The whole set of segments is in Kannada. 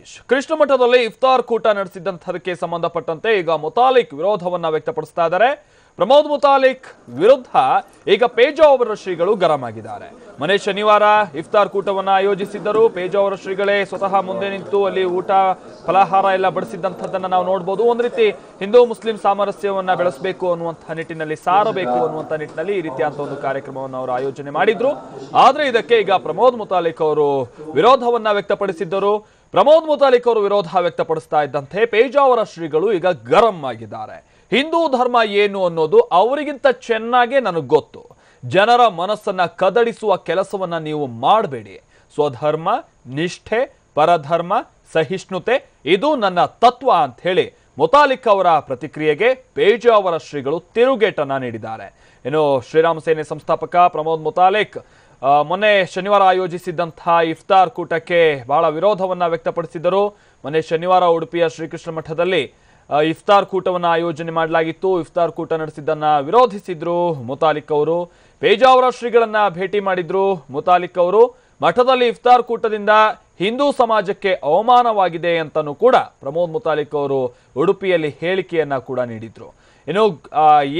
ಸತೀಶ್ ಕೃಷ್ಣ ಮಠದಲ್ಲಿ ಇಫ್ತಾರ್ ಕೂಟ ನಡೆಸಿದ್ದಂಥದಕ್ಕೆ ಸಂಬಂಧಪಟ್ಟಂತೆ ಈಗ ಮುತಾಲಿಕ್ ವಿರೋಧವನ್ನ ವ್ಯಕ್ತಪಡಿಸ್ತಾ ಇದ್ದಾರೆ. ಪ್ರಮೋದ್ ಮುತಾಲಿಕ್ ವಿರುದ್ಧ ಈಗ ಪೇಜಾವರ ಶ್ರೀಗಳು ಗರಂ ಆಗಿದ್ದಾರೆ ಮನೆ ಶನಿವಾರ ಇಫ್ತಾರ್ ಕೂಟವನ್ನ ಆಯೋಜಿಸಿದ್ದರು. ಪೇಜಾವರ ಶ್ರೀಗಳೇ ಸ್ವತಃ ಮುಂದೆ ನಿಂತು ಅಲ್ಲಿ ಊಟ, ಫಲಾಹಾರ ಎಲ್ಲ ಬಡಿಸಿದ್ದಂಥದ್ದನ್ನ ನಾವು ನೋಡ್ಬೋದು. ಒಂದು ರೀತಿ ಹಿಂದೂ ಮುಸ್ಲಿಂ ಸಾಮರಸ್ಯವನ್ನ ಬೆಳೆಸಬೇಕು ಅನ್ನುವಂಥ ನಿಟ್ಟಿನಲ್ಲಿ, ಸಾರಬೇಕು ಅನ್ನುವಂಥ ನಿಟ್ಟಿನಲ್ಲಿ ಈ ರೀತಿಯಾದಂಥ ಒಂದು ಕಾರ್ಯಕ್ರಮವನ್ನು ಅವರು ಆಯೋಜನೆ ಮಾಡಿದ್ರು. ಆದರೆ ಇದಕ್ಕೆ ಈಗ ಪ್ರಮೋದ್ ಮುತಾಲಿಕ್ ಅವರು ವಿರೋಧವನ್ನು ವ್ಯಕ್ತಪಡಿಸಿದ್ದರು. ಪ್ರಮೋದ್ ಮುತಾಲಿಕ್ ಅವರು ವಿರೋಧ ವ್ಯಕ್ತಪಡಿಸ್ತಾ ಇದ್ದಂತೆ ಪೇಜಾವರ ಶ್ರೀಗಳು ಈಗ ಗರಂ ಆಗಿದ್ದಾರೆ. ಹಿಂದೂ ಧರ್ಮ ಏನು ಅನ್ನೋದು ಅವರಿಗಿಂತ ಚೆನ್ನಾಗೆ ನನಗೆ ಗೊತ್ತು. ಜನರ ಮನಸ್ಸನ್ನ ಕದಡಿಸುವ ಕೆಲಸವನ್ನ ನೀವು ಮಾಡಬೇಡಿ. ಸ್ವಧರ್ಮ, ನಿಷ್ಠೆ, ಪರಧರ್ಮ, ಸಹಿಷ್ಣುತೆ, ಇದು ನನ್ನ ತತ್ವ ಅಂತ ಹೇಳಿ ಮುತಾಲಿಕ್ ಅವರ ಪ್ರತಿಕ್ರಿಯೆಗೆ ಪೇಜಾವರ ಶ್ರೀಗಳು ತಿರುಗೇಟನ್ನ ನೀಡಿದ್ದಾರೆ. ಇನ್ನು ಶ್ರೀರಾಮ ಸೇನೆ ಸಂಸ್ಥಾಪಕ ಪ್ರಮೋದ್ ಮುತಾಲಿಕ್ ಮೊನ್ನೆ ಶನಿವಾರ ಆಯೋಜಿಸಿದ್ದಂತಹ ಇಫ್ತಾರ್ ಕೂಟಕ್ಕೆ ಬಹಳ ವಿರೋಧವನ್ನು ವ್ಯಕ್ತಪಡಿಸಿದರು ಮೊನ್ನೆ ಶನಿವಾರ ಉಡುಪಿಯ ಶ್ರೀಕೃಷ್ಣ ಮಠದಲ್ಲಿ ಇಫ್ತಾರ್ ಕೂಟವನ್ನು ಆಯೋಜನೆ ಮಾಡಲಾಗಿತ್ತು. ಇಫ್ತಾರ್ ಕೂಟ ನಡೆಸಿದ್ದನ್ನ ವಿರೋಧಿಸಿದ್ರು ಮುತಾಲಿಕ್ ಅವರು. ಪೇಜಾವರ ಶ್ರೀಗಳನ್ನು ಭೇಟಿ ಮಾಡಿದ್ರು ಮುತಾಲಿಕ್ ಅವರು. ಮಠದಲ್ಲಿ ಇಫ್ತಾರ್ ಕೂಟದಿಂದ ಹಿಂದೂ ಸಮಾಜಕ್ಕೆ ಅವಮಾನವಾಗಿದೆ ಅಂತಲೂ ಕೂಡ ಪ್ರಮೋದ್ ಮುತಾಲಿಕ್ ಅವರು ಉಡುಪಿಯಲ್ಲಿ ಹೇಳಿಕೆಯನ್ನ ಕೂಡ ನೀಡಿದ್ರು. ಇನ್ನು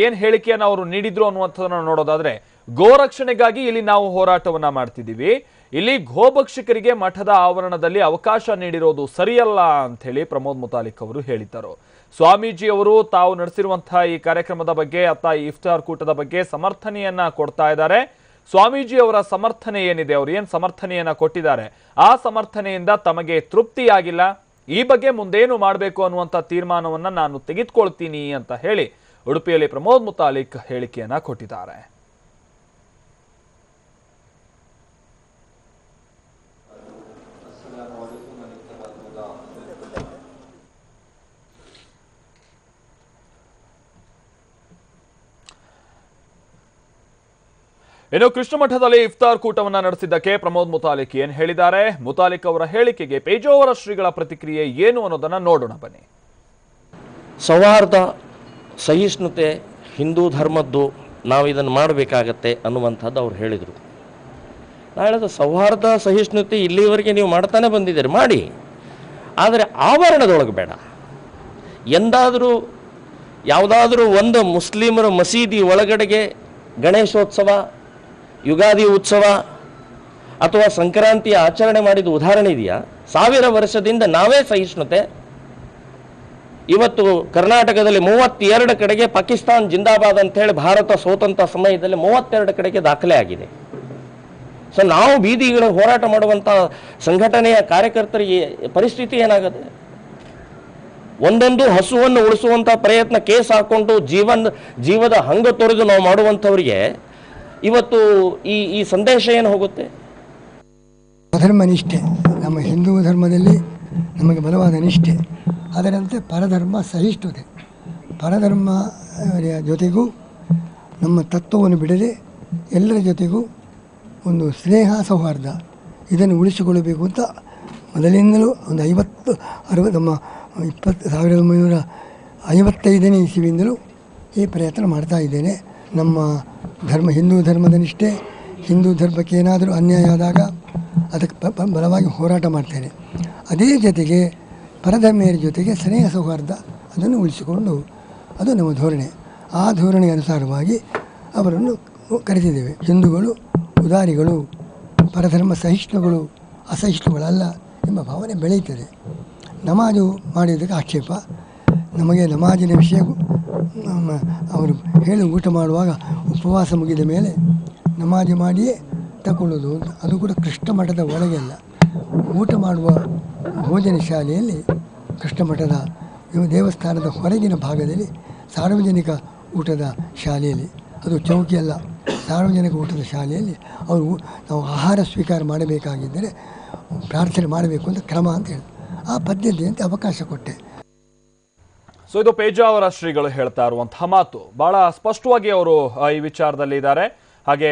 ಏನು ಹೇಳಿಕೆಯನ್ನ ಅವರು ನೀಡಿದ್ರು ಅನ್ನುವಂಥದ್ದನ್ನು ನೋಡೋದಾದ್ರೆ ಗೋರಕ್ಷಣೆಗಾಗಿ ಇಲ್ಲಿ ನಾವು ಹೋರಾಟವನ್ನ ಮಾಡ್ತಿದ್ದೀವಿ. ಇಲ್ಲಿ ಗೋಭಕ್ಷಕರಿಗೆ ಮಠದ ಆವರಣದಲ್ಲಿ ಅವಕಾಶ ನೀಡಿರೋದು ಸರಿಯಲ್ಲ ಅಂತ ಹೇಳಿ ಪ್ರಮೋದ್ ಮುತಾಲಿಕ್ ಅವರು ಹೇಳಿದ್ದರು. ಸ್ವಾಮೀಜಿ ಅವರು ತಾವು ನಡೆಸಿರುವಂತಹ ಈ ಕಾರ್ಯಕ್ರಮದ ಬಗ್ಗೆ ಈ ಇಫ್ತಾರ್ ಕೂಟದ ಬಗ್ಗೆ ಸಮರ್ಥನೆಯನ್ನ ಕೊಡ್ತಾ ಇದ್ದಾರೆ. ಸ್ವಾಮೀಜಿ ಅವರ ಸಮರ್ಥನೆ ಏನಿದೆ? ಅವರು ಏನ್ ಸಮರ್ಥನೆಯನ್ನ ಕೊಟ್ಟಿದ್ದಾರೆ? ಆ ಸಮರ್ಥನೆಯಿಂದ ತಮಗೆ ತೃಪ್ತಿಯಾಗಿಲ್ಲ. ಈ ಬಗ್ಗೆ ಮುಂದೇನು ಮಾಡಬೇಕು ಅನ್ನುವಂಥ ತೀರ್ಮಾನವನ್ನು ನಾನು ತೆಗೆದುಕೊಳ್ತೀನಿ ಅಂತ ಹೇಳಿ ಉಡುಪಿಯಲ್ಲಿ ಪ್ರಮೋದ್ ಮುತಾಲಿಕ್ ಹೇಳಿಕೆಯನ್ನ ಕೊಟ್ಟಿದ್ದಾರೆ. ಇನ್ನು ಕೃಷ್ಣ ಮಠದಲ್ಲಿ ಇಫ್ತಾರ್ ಕೂಟವನ್ನ ನಡೆಸಿದ್ದಕ್ಕೆ ಪ್ರಮೋದ್ ಮುತಾಲಿಕ್ ಏನ್ ಹೇಳಿದ್ದಾರೆ? ಮುತಾಲಿಕ್ ಅವರ ಹೇಳಿಕೆಗೆ ಪೇಜೋವರ ಶ್ರೀಗಳ ಪ್ರತಿಕ್ರಿಯೆ ಏನು ಅನ್ನೋದನ್ನ ನೋಡೋಣ, ಬನ್ನಿ. ಸೌಹಾರ್ದ, ಸಹಿಷ್ಣುತೆ, ಹಿಂದೂ ಧರ್ಮದ್ದು ನಾವು ಇದನ್ನು ಮಾಡಬೇಕಾಗತ್ತೆ ಅನ್ನುವಂಥದ್ದು ಅವ್ರು ಹೇಳಿದರು. ನಾನು ಹೇಳಿದ ಸೌಹಾರ್ದ, ಸಹಿಷ್ಣುತೆ ಇಲ್ಲಿವರೆಗೆ ನೀವು ಮಾಡ್ತಾನೆ ಬಂದಿದ್ದೀರಿ, ಮಾಡಿ. ಆದರೆ ಆವರಣದೊಳಗೆ ಬೇಡ. ಎಂದಾದರೂ, ಯಾವುದಾದ್ರೂ ಒಂದು ಮುಸ್ಲಿಮರ ಮಸೀದಿ ಒಳಗಡೆಗೆ ಗಣೇಶೋತ್ಸವ ಯುಗಾದಿ ಉತ್ಸವ ಅಥವಾ ಸಂಕ್ರಾಂತಿಯ ಆಚರಣೆ ಮಾಡಿದ ಉದಾಹರಣೆ ಇದೆಯಾ? ಸಾವಿರ ವರ್ಷದಿಂದ ನಾವೇ ಸಹಿಷ್ಣುತೆ. ಇವತ್ತು ಕರ್ನಾಟಕದಲ್ಲಿ ಮೂವತ್ತೆರಡು ಕಡೆಗೆ ಪಾಕಿಸ್ತಾನ್ ಜಿಂದಾಬಾದ್ ಅಂತ ಹೇಳಿ ಭಾರತ ಸ್ವತಂತ್ರ ಸಮಯದಲ್ಲಿ ಮೂವತ್ತೆರಡು ಕಡೆಗೆ ದಾಖಲೆ ಆಗಿದೆ. ಸೊ ನಾವು ಬೀದಿಗಳ ಹೋರಾಟ ಮಾಡುವಂಥ ಸಂಘಟನೆಯ ಕಾರ್ಯಕರ್ತರಿಗೆ ಪರಿಸ್ಥಿತಿ ಏನಾಗುತ್ತೆ? ಒಂದೊಂದು ಹಸುವನ್ನು ಉಳಿಸುವಂಥ ಪ್ರಯತ್ನ ಕೇಸ್ ಹಾಕೊಂಡು ಜೀವನ, ಜೀವದ ಹಂಗ ತೊರೆದು ನಾವು ಮಾಡುವಂಥವ್ರಿಗೆ ಇವತ್ತು ಈ ಈ ಸಂದೇಶ ಏನು ಹೋಗುತ್ತೆ? ಸ್ವಧರ್ಮ ನಿಷ್ಠೆ ನಮ್ಮ ಹಿಂದೂ ಧರ್ಮದಲ್ಲಿ ನಮಗೆ ಬಲವಾದ ನಿಷ್ಠೆ. ಅದರಂತೆ ಪರಧರ್ಮ ಸಹಿಷ್ಣುತೆ. ಪರಧರ್ಮ ಜೊತೆಗೂ ನಮ್ಮ ತತ್ವವನ್ನು ಬಿಡದೆ ಎಲ್ಲರ ಜೊತೆಗೂ ಒಂದು ಸ್ನೇಹ ಸೌಹಾರ್ದ ಇದನ್ನು ಉಳಿಸಿಕೊಳ್ಳಬೇಕು ಅಂತ ಮೊದಲಿಂದಲೂ ಒಂದು ಐವತ್ತು, ಅರವತ್ತು, ನಮ್ಮ ಇಪ್ಪತ್ತು, ಸಾವಿರದ ಒಂಬೈನೂರ ಐವತ್ತೈದನೇ ಇಸವಿಯಿಂದಲೂ ಈ ಪ್ರಯತ್ನ ಮಾಡ್ತಾ ಇದ್ದೇನೆ. ನಮ್ಮ ಧರ್ಮ, ಹಿಂದೂ ಧರ್ಮದ ನಿಷ್ಠೆ, ಹಿಂದೂ ಧರ್ಮಕ್ಕೆ ಏನಾದರೂ ಅನ್ಯಾಯ ಆದಾಗ ಅದಕ್ಕೆ ಬಲವಾಗಿ ಹೋರಾಟ ಮಾಡ್ತೇನೆ. ಅದೇ ಜೊತೆಗೆ ಪರಧರ್ಮೀಯರ ಜೊತೆಗೆ ಸ್ನೇಹ ಸೌಹಾರ್ದ ಅದನ್ನು ಉಳಿಸಿಕೊಂಡು ಅದು ನಮ್ಮ ಧೋರಣೆ. ಆ ಧೋರಣೆ ಅನುಸಾರವಾಗಿ ಅವರನ್ನು ಕರೆದಿದ್ದೇವೆ. ಹಿಂದೂಗಳು, ಉದಾರಿಗಳು, ಪರಧರ್ಮ ಸಹಿಷ್ಣುಗಳು, ಅಸಹಿಷ್ಣುಗಳಲ್ಲ ಎಂಬ ಭಾವನೆ ಬೆಳೆಯುತ್ತದೆ. ನಮಾಜು ಮಾಡಿದ್ದಕ್ಕೆ ಆಕ್ಷೇಪ. ನಮಗೆ ನಮಾಜಿನ ವಿಷಯ ಅವರು ಹೇಳಿ, ಊಟ ಮಾಡುವಾಗ ಉಪವಾಸ ಮುಗಿದ ಮೇಲೆ ನಮಾಜ್ ಮಾಡಿಯೇ ತಗೊಳ್ಳೋದು ಅಂತ. ಅದು ಕೂಡ ಕೃಷ್ಣ ಮಠದ ಒಳಗೆಲ್ಲ ಊಟ ಮಾಡುವ ಭೋಜನ ಶಾಲೆಯಲ್ಲಿ ಕೃಷ್ಣ ಮಠದ ದೇವಸ್ಥಾನದ ಹೊರಗಿನ ಭಾಗದಲ್ಲಿ ಸಾರ್ವಜನಿಕ ಊಟದ ಶಾಲೆಯಲ್ಲಿ. ಅದು ಚೌಕಿಯಲ್ಲ ಸಾರ್ವಜನಿಕ ಊಟದ ಶಾಲೆಯಲ್ಲಿ ಅವರು ನಾವು ಆಹಾರ ಸ್ವೀಕಾರ ಮಾಡಬೇಕಾಗಿದ್ದರೆ ಪ್ರಾರ್ಥನೆ ಮಾಡಬೇಕು ಅಂತ ಕ್ರಮ ಅಂತ ಹೇಳಿ. ಆ ಪದ್ಧತಿಯಂತೆ ಅವಕಾಶ ಕೊಟ್ಟೆ. ಸೊ ಇದು ಪೇಜಾವರ ಶ್ರೀಗಳು ಹೇಳ್ತಾ ಇರುವಂತಹ ಮಾತು. ಬಹಳ ಸ್ಪಷ್ಟವಾಗಿ ಅವರು ಈ ವಿಚಾರದಲ್ಲಿ ಇದ್ದಾರೆ. ಹಾಗೆ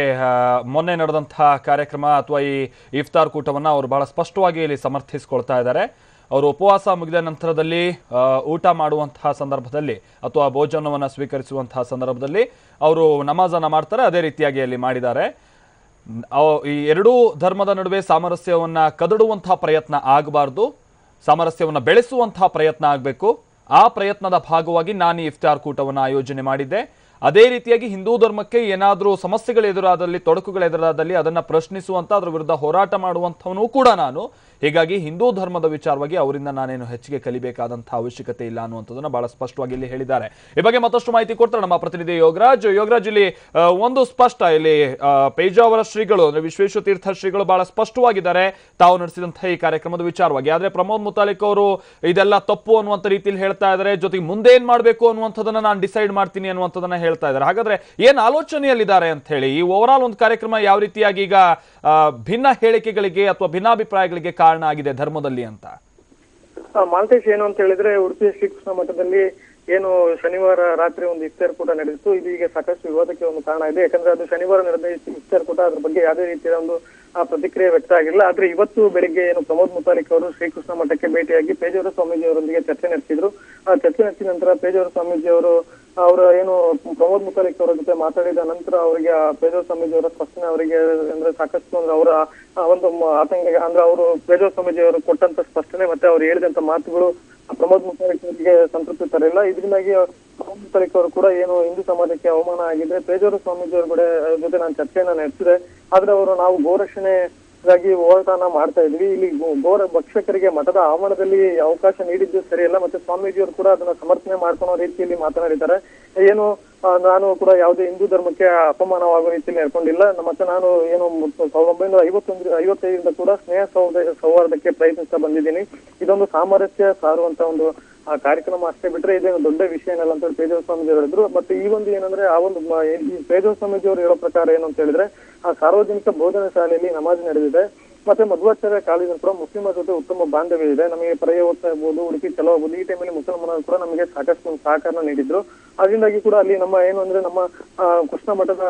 ಮೊನ್ನೆ ನಡೆದಂತಹ ಕಾರ್ಯಕ್ರಮ ಅಥವಾ ಈ ಇಫ್ತಾರ್ ಕೂಟವನ್ನು ಅವರು ಬಹಳ ಸ್ಪಷ್ಟವಾಗಿ ಇಲ್ಲಿ ಸಮರ್ಥಿಸಿಕೊಳ್ತಾ ಇದ್ದಾರೆ. ಅವರು ಉಪವಾಸ ಮುಗಿದ ನಂತರದಲ್ಲಿ ಊಟ ಮಾಡುವಂತಹ ಸಂದರ್ಭದಲ್ಲಿ ಅಥವಾ ಭೋಜನವನ್ನು ಸ್ವೀಕರಿಸುವಂತಹ ಸಂದರ್ಭದಲ್ಲಿ ಅವರು ನಮಾಜನ್ನು ಮಾಡ್ತಾರೆ. ಅದೇ ರೀತಿಯಾಗಿ ಅಲ್ಲಿ ಮಾಡಿದ್ದಾರೆ. ಈ ಎರಡೂ ಧರ್ಮದ ನಡುವೆ ಸಾಮರಸ್ಯವನ್ನು ಕದಡುವಂತಹ ಪ್ರಯತ್ನ ಆಗಬಾರ್ದು. ಸಾಮರಸ್ಯವನ್ನು ಬೆಳೆಸುವಂತಹ ಪ್ರಯತ್ನ ಆಗಬೇಕು. ಆ ಪ್ರಯತ್ನದ ಭಾಗವಾಗಿ ನಾನು ಇಫ್ತಾರ್ ಕೂಟವನ್ನು ಆಯೋಜನೆ ಮಾಡಿದ್ದೆ. ಅದೇ ರೀತಿಯಾಗಿ ಹಿಂದೂ ಧರ್ಮಕ್ಕೆ ಏನಾದರೂ ಸಮಸ್ಯೆಗಳು ಎದುರಾದಲ್ಲಿ, ತೊಡಕುಗಳು ಎದುರಾದಲ್ಲಿ ಅದನ್ನ ಪ್ರಶ್ನಿಸುವಂಥ ಅದರ ವಿರುದ್ಧ ಹೋರಾಟ ಮಾಡುವಂಥವನು ಕೂಡ ನಾನು. ಹೀಗಾಗಿ ಹಿಂದೂ ಧರ್ಮದ ವಿಚಾರವಾಗಿ ಅವರಿಂದ ನಾನೇನು ಹೆಚ್ಚಿಗೆ ಕಲಿಬೇಕಾದಂತಹ ಅವಶ್ಯಕತೆ ಇಲ್ಲ ಅನ್ನುವಂಥದ್ದನ್ನು ಬಹಳ ಸ್ಪಷ್ಟವಾಗಿ ಇಲ್ಲಿ ಹೇಳಿದ್ದಾರೆ. ಈ ಬಗ್ಗೆ ಮತ್ತಷ್ಟು ಮಾಹಿತಿ ಕೊಡ್ತಾರೆ ನಮ್ಮ ಪ್ರತಿನಿಧಿ ಯೋಗರಾಜ್. ಯೋಗರಾಜ್, ಇಲ್ಲಿ ಒಂದು ಸ್ಪಷ್ಟ, ಇಲ್ಲಿ ಪೇಜಾವರ ಶ್ರೀಗಳು, ಅಂದ್ರೆ ವಿಶ್ವೇಶ್ವತೀರ್ಥ ಶ್ರೀಗಳು ಬಹಳ ಸ್ಪಷ್ಟವಾಗಿದ್ದಾರೆ. ತಾವು ನಡೆಸಿದಂತಹ ಈ ಕಾರ್ಯಕ್ರಮದ ವಿಚಾರವಾಗಿ. ಆದ್ರೆ ಪ್ರಮೋದ್ ಮುತಾಲಿಕ್ ಅವರು ಇದೆಲ್ಲ ತಪ್ಪು ಅನ್ನುವಂಥ ರೀತಿಯಲ್ಲಿ ಹೇಳ್ತಾ ಇದ್ದಾರೆ. ಜೊತೆಗೆ ಮುಂದೆ ಏನ್ ಮಾಡಬೇಕು ಅನ್ನುವಂಥದ್ದನ್ನ ನಾನು ಡಿಸೈಡ್ ಮಾಡ್ತೀನಿ ಅನ್ನುವಂಥದ್ದನ್ನ ಹೇಳ್ತಾ ಇದ್ದಾರೆ. ಹಾಗಾದ್ರೆ ಏನ್ ಆಲೋಚನೆಯಲ್ಲಿದ್ದಾರೆ ಅಂತ ಹೇಳಿ, ಈ ಓವರ್ ಆಲ್ ಒಂದು ಕಾರ್ಯಕ್ರಮ ಯಾವ ರೀತಿಯಾಗಿ ಈಗ ಭಿನ್ನ ಹೇಳಿಕೆಗಳಿಗೆ ಅಥವಾ ಭಿನ್ನಾಭಿಪ್ರಾಯಗಳಿಗೆ ಕಾರಣ ಆಗಿದೆ ಧರ್ಮದಲ್ಲಿ ಅಂತ? ಮಾಲ್ತೇಶ್, ಏನು ಅಂತ ಹೇಳಿದ್ರೆ ಉಡುಪಿ ಶ್ರೀಕೃಷ್ಣ ಮಠದಲ್ಲಿ ಏನು ಶನಿವಾರ ರಾತ್ರಿ ಒಂದು ಇಫ್ತಾರ್ ಕೂಟ ನಡೆದಿತ್ತು. ಇದು ಈಗ ಸಾಕಷ್ಟು ವಿವಾದಕ್ಕೆ ಒಂದು ಕಾರಣ ಇದೆ. ಯಾಕಂದ್ರೆ ಅದು ಶನಿವಾರ ನಡೆದ ಇಫ್ತಾರ್ ಕೂಟ ಅದ್ರ ಬಗ್ಗೆ ಯಾವುದೇ ರೀತಿಯ ಒಂದು ಪ್ರತಿಕ್ರಿಯೆ ವ್ಯಕ್ತ ಆಗಿಲ್ಲ. ಆದ್ರೆ ಇವತ್ತು ಬೆಳಿಗ್ಗೆ ಏನು ಪ್ರಮೋದ್ ಮುತಾಲಿಕ್ ಅವರು ಶ್ರೀಕೃಷ್ಣ ಮಠಕ್ಕೆ ಭೇಟಿಯಾಗಿ ಪೇಜಾವರ ಸ್ವಾಮೀಜಿ ಅವರೊಂದಿಗೆ ಚರ್ಚೆ ನಡೆಸಿದ್ರು. ಆ ಚರ್ಚೆ ನಡೆಸಿದ ನಂತರ ಪೇಜಾವರ ಸ್ವಾಮೀಜಿ ಅವರು ಅವರ ಏನು ಪ್ರಮೋದ್ ಮುಖರ್ಜಿ ಅವರ ಜೊತೆ ಮಾತಾಡಿದ ನಂತರ ಅವರಿಗೆ ಪೇಜೋ ಸ್ವಾಮೀಜಿ ಅವರ ಸ್ಪಷ್ಟನೆ ಅವರಿಗೆ ಅಂದ್ರೆ ಸಾಕಷ್ಟು ಅಂದ್ರೆ ಅವರ ಒಂದು ಆತಂಕ, ಅಂದ್ರೆ ಅವರು ಪೇಜೋ ಸ್ವಾಮೀಜಿ ಅವರು ಕೊಟ್ಟಂತ ಸ್ಪಷ್ಟನೆ ಮತ್ತೆ ಅವ್ರು ಹೇಳಿದಂತ ಮಾತುಗಳು ಪ್ರಮೋದ್ ಮುಖರ್ಜಿ ಅವರಿಗೆ ಸಂತೃಪ್ತಿ ತರಲಿಲ್ಲ. ಇದರಿಂದಾಗಿ ಪ್ರಮೋದ್ ಮುಖರ್ಜಿ ಅವರು ಕೂಡ ಏನು ಹಿಂದೂ ಸಮಾಜಕ್ಕೆ ಅವಮಾನ ಆಗಿದೆ ಪೇಜೋರ ಸ್ವಾಮೀಜಿ ಅವರ ಕೂಡ ಜೊತೆ ನಾನು ಚರ್ಚೆಯನ್ನ ನಡೆಸಿದೆ. ಆದ್ರೆ ಅವರು ನಾವು ಗೋರಕ್ಷಣೆ ಗಾಗಿ ಹೋರಾಟನ ಮಾಡ್ತಾ ಇದ್ವಿ. ಇಲ್ಲಿ ಗೋರ ಭಕ್ಷಕರಿಗೆ ಮಠದ ಆವರಣದಲ್ಲಿ ಅವಕಾಶ ನೀಡಿದ್ದು ಸರಿಯಲ್ಲ. ಮತ್ತೆ ಸ್ವಾಮೀಜಿಯವರು ಕೂಡ ಅದನ್ನ ಸಮರ್ಥನೆ ಮಾಡ್ಕೊಳ್ಳೋ ರೀತಿಯಲ್ಲಿ ಮಾತನಾಡಿದ್ದಾರೆ. ಏನು ನಾನು ಕೂಡ ಯಾವುದೇ ಹಿಂದೂ ಧರ್ಮಕ್ಕೆ ಅಪಮಾನವಾಗುವ ರೀತಿಯಲ್ಲಿ ನಡ್ಕೊಂಡಿಲ್ಲ. ಮತ್ತೆ ನಾನು ಏನು ಸಾವಿರದ ಒಂಬೈನೂರ ಐವತ್ತೊಂದು ಐವತ್ತೈದರಿಂದ ಕೂಡ ಸ್ನೇಹ ಸೌಹಾರ್ದ ಸೌಹಾರ್ದಕ್ಕೆ ಪ್ರಯತ್ನಿಸ್ತಾ ಬಂದಿದ್ದೀನಿ. ಇದೊಂದು ಸಾಮರಸ್ಯ ಸಾರುವಂತ ಒಂದು, ಆ, ಕಾರ್ಯಕ್ರಮ ಅಷ್ಟೇ ಬಿಟ್ರೆ ಇದೇನು ದೊಡ್ಡ ವಿಷಯ ಏನಲ್ಲ ಅಂತ ಹೇಳಿ ಪೇಜಾವ ಸ್ವಾಮೀಜಿ ಹೇಳಿದ್ರು. ಮತ್ತೆ ಈ ಒಂದು ಏನಂದ್ರೆ ಆ ಒಂದು ಪೇಜಾವ ಸ್ವಾಮೀಜಿ ಅವರು ಹೇಳೋ ಪ್ರಕಾರ ಏನು ಅಂತ ಹೇಳಿದ್ರೆ, ಆ ಸಾರ್ವಜನಿಕ ಬೋಧನಾ ಶಾಲೆಯಲ್ಲಿ ನಮಾಜ್ ನಡೆದಿದೆ. ಮತ್ತೆ ಮಧ್ವಾಚಾರ್ಯ ಕಾಲೇಜಲ್ಲಿ ಕೂಡ ಮುಸ್ಲಿಮರ ಜೊತೆ ಉತ್ತಮ ಬಾಂಧವ್ಯ ಇದೆ. ನಮಗೆ ಓದ್ತಾ ಇರ್ಬೋದು, ಉಡುಪಿ ಚಲೋ ಆಗ್ಬೋದು, ಈ ಟೈಮಲ್ಲಿ ಮುಸಲ್ಮಾನರು ಕೂಡ ನಮಗೆ ಸಾಕಷ್ಟು ಒಂದು ಸಹಕಾರ ನೀಡಿದ್ರು. ಅದರಿಂದಾಗಿ ಕೂಡ ಅಲ್ಲಿ ನಮ್ಮ ಏನು ಅಂದ್ರೆ ನಮ್ಮ ಕೃಷ್ಣ ಮಠದ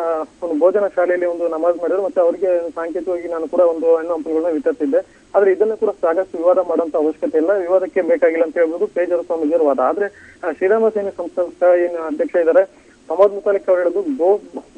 ಒಂದು ಭೋಜನ ಶಾಲೆಯಲ್ಲಿ ಒಂದು ನಮಾಜ್ ಮಾಡಿದ್ರು ಮತ್ತೆ ಅವರಿಗೆ ಸಾಂಕೇತಿಕವಾಗಿ ನಾನು ಕೂಡ ಒಂದು ಹಣ್ಣು ಹಂಪಲುಗಳನ್ನ ವಿತರಿಸಿದ್ದೆ. ಆದ್ರೆ ಇದನ್ನ ಕೂಡ ಸಾಕಷ್ಟು ವಿವಾದ ಮಾಡುವಂತ ಅವಶ್ಯಕತೆ ಇಲ್ಲ. ವಿವಾದಕ್ಕೆ ಬೇಕಾಗಿಲ್ಲ ಅಂತ ಹೇಳ್ಬೋದು. ಪೇಜರ ಸ್ವಾಮೀಜಿಯವರ ವಾದ. ಆದ್ರೆ ಶ್ರೀರಾಮ ಸೇನೆ ಸಂಸ್ಥೆ ಏನು ಅಧ್ಯಕ್ಷ ಇದ್ದಾರೆ ಪ್ರಮೋದ್ ಮುತಾಲಿಕ್ ಅವ್ರು ಹೇಳೋದು ಗೋ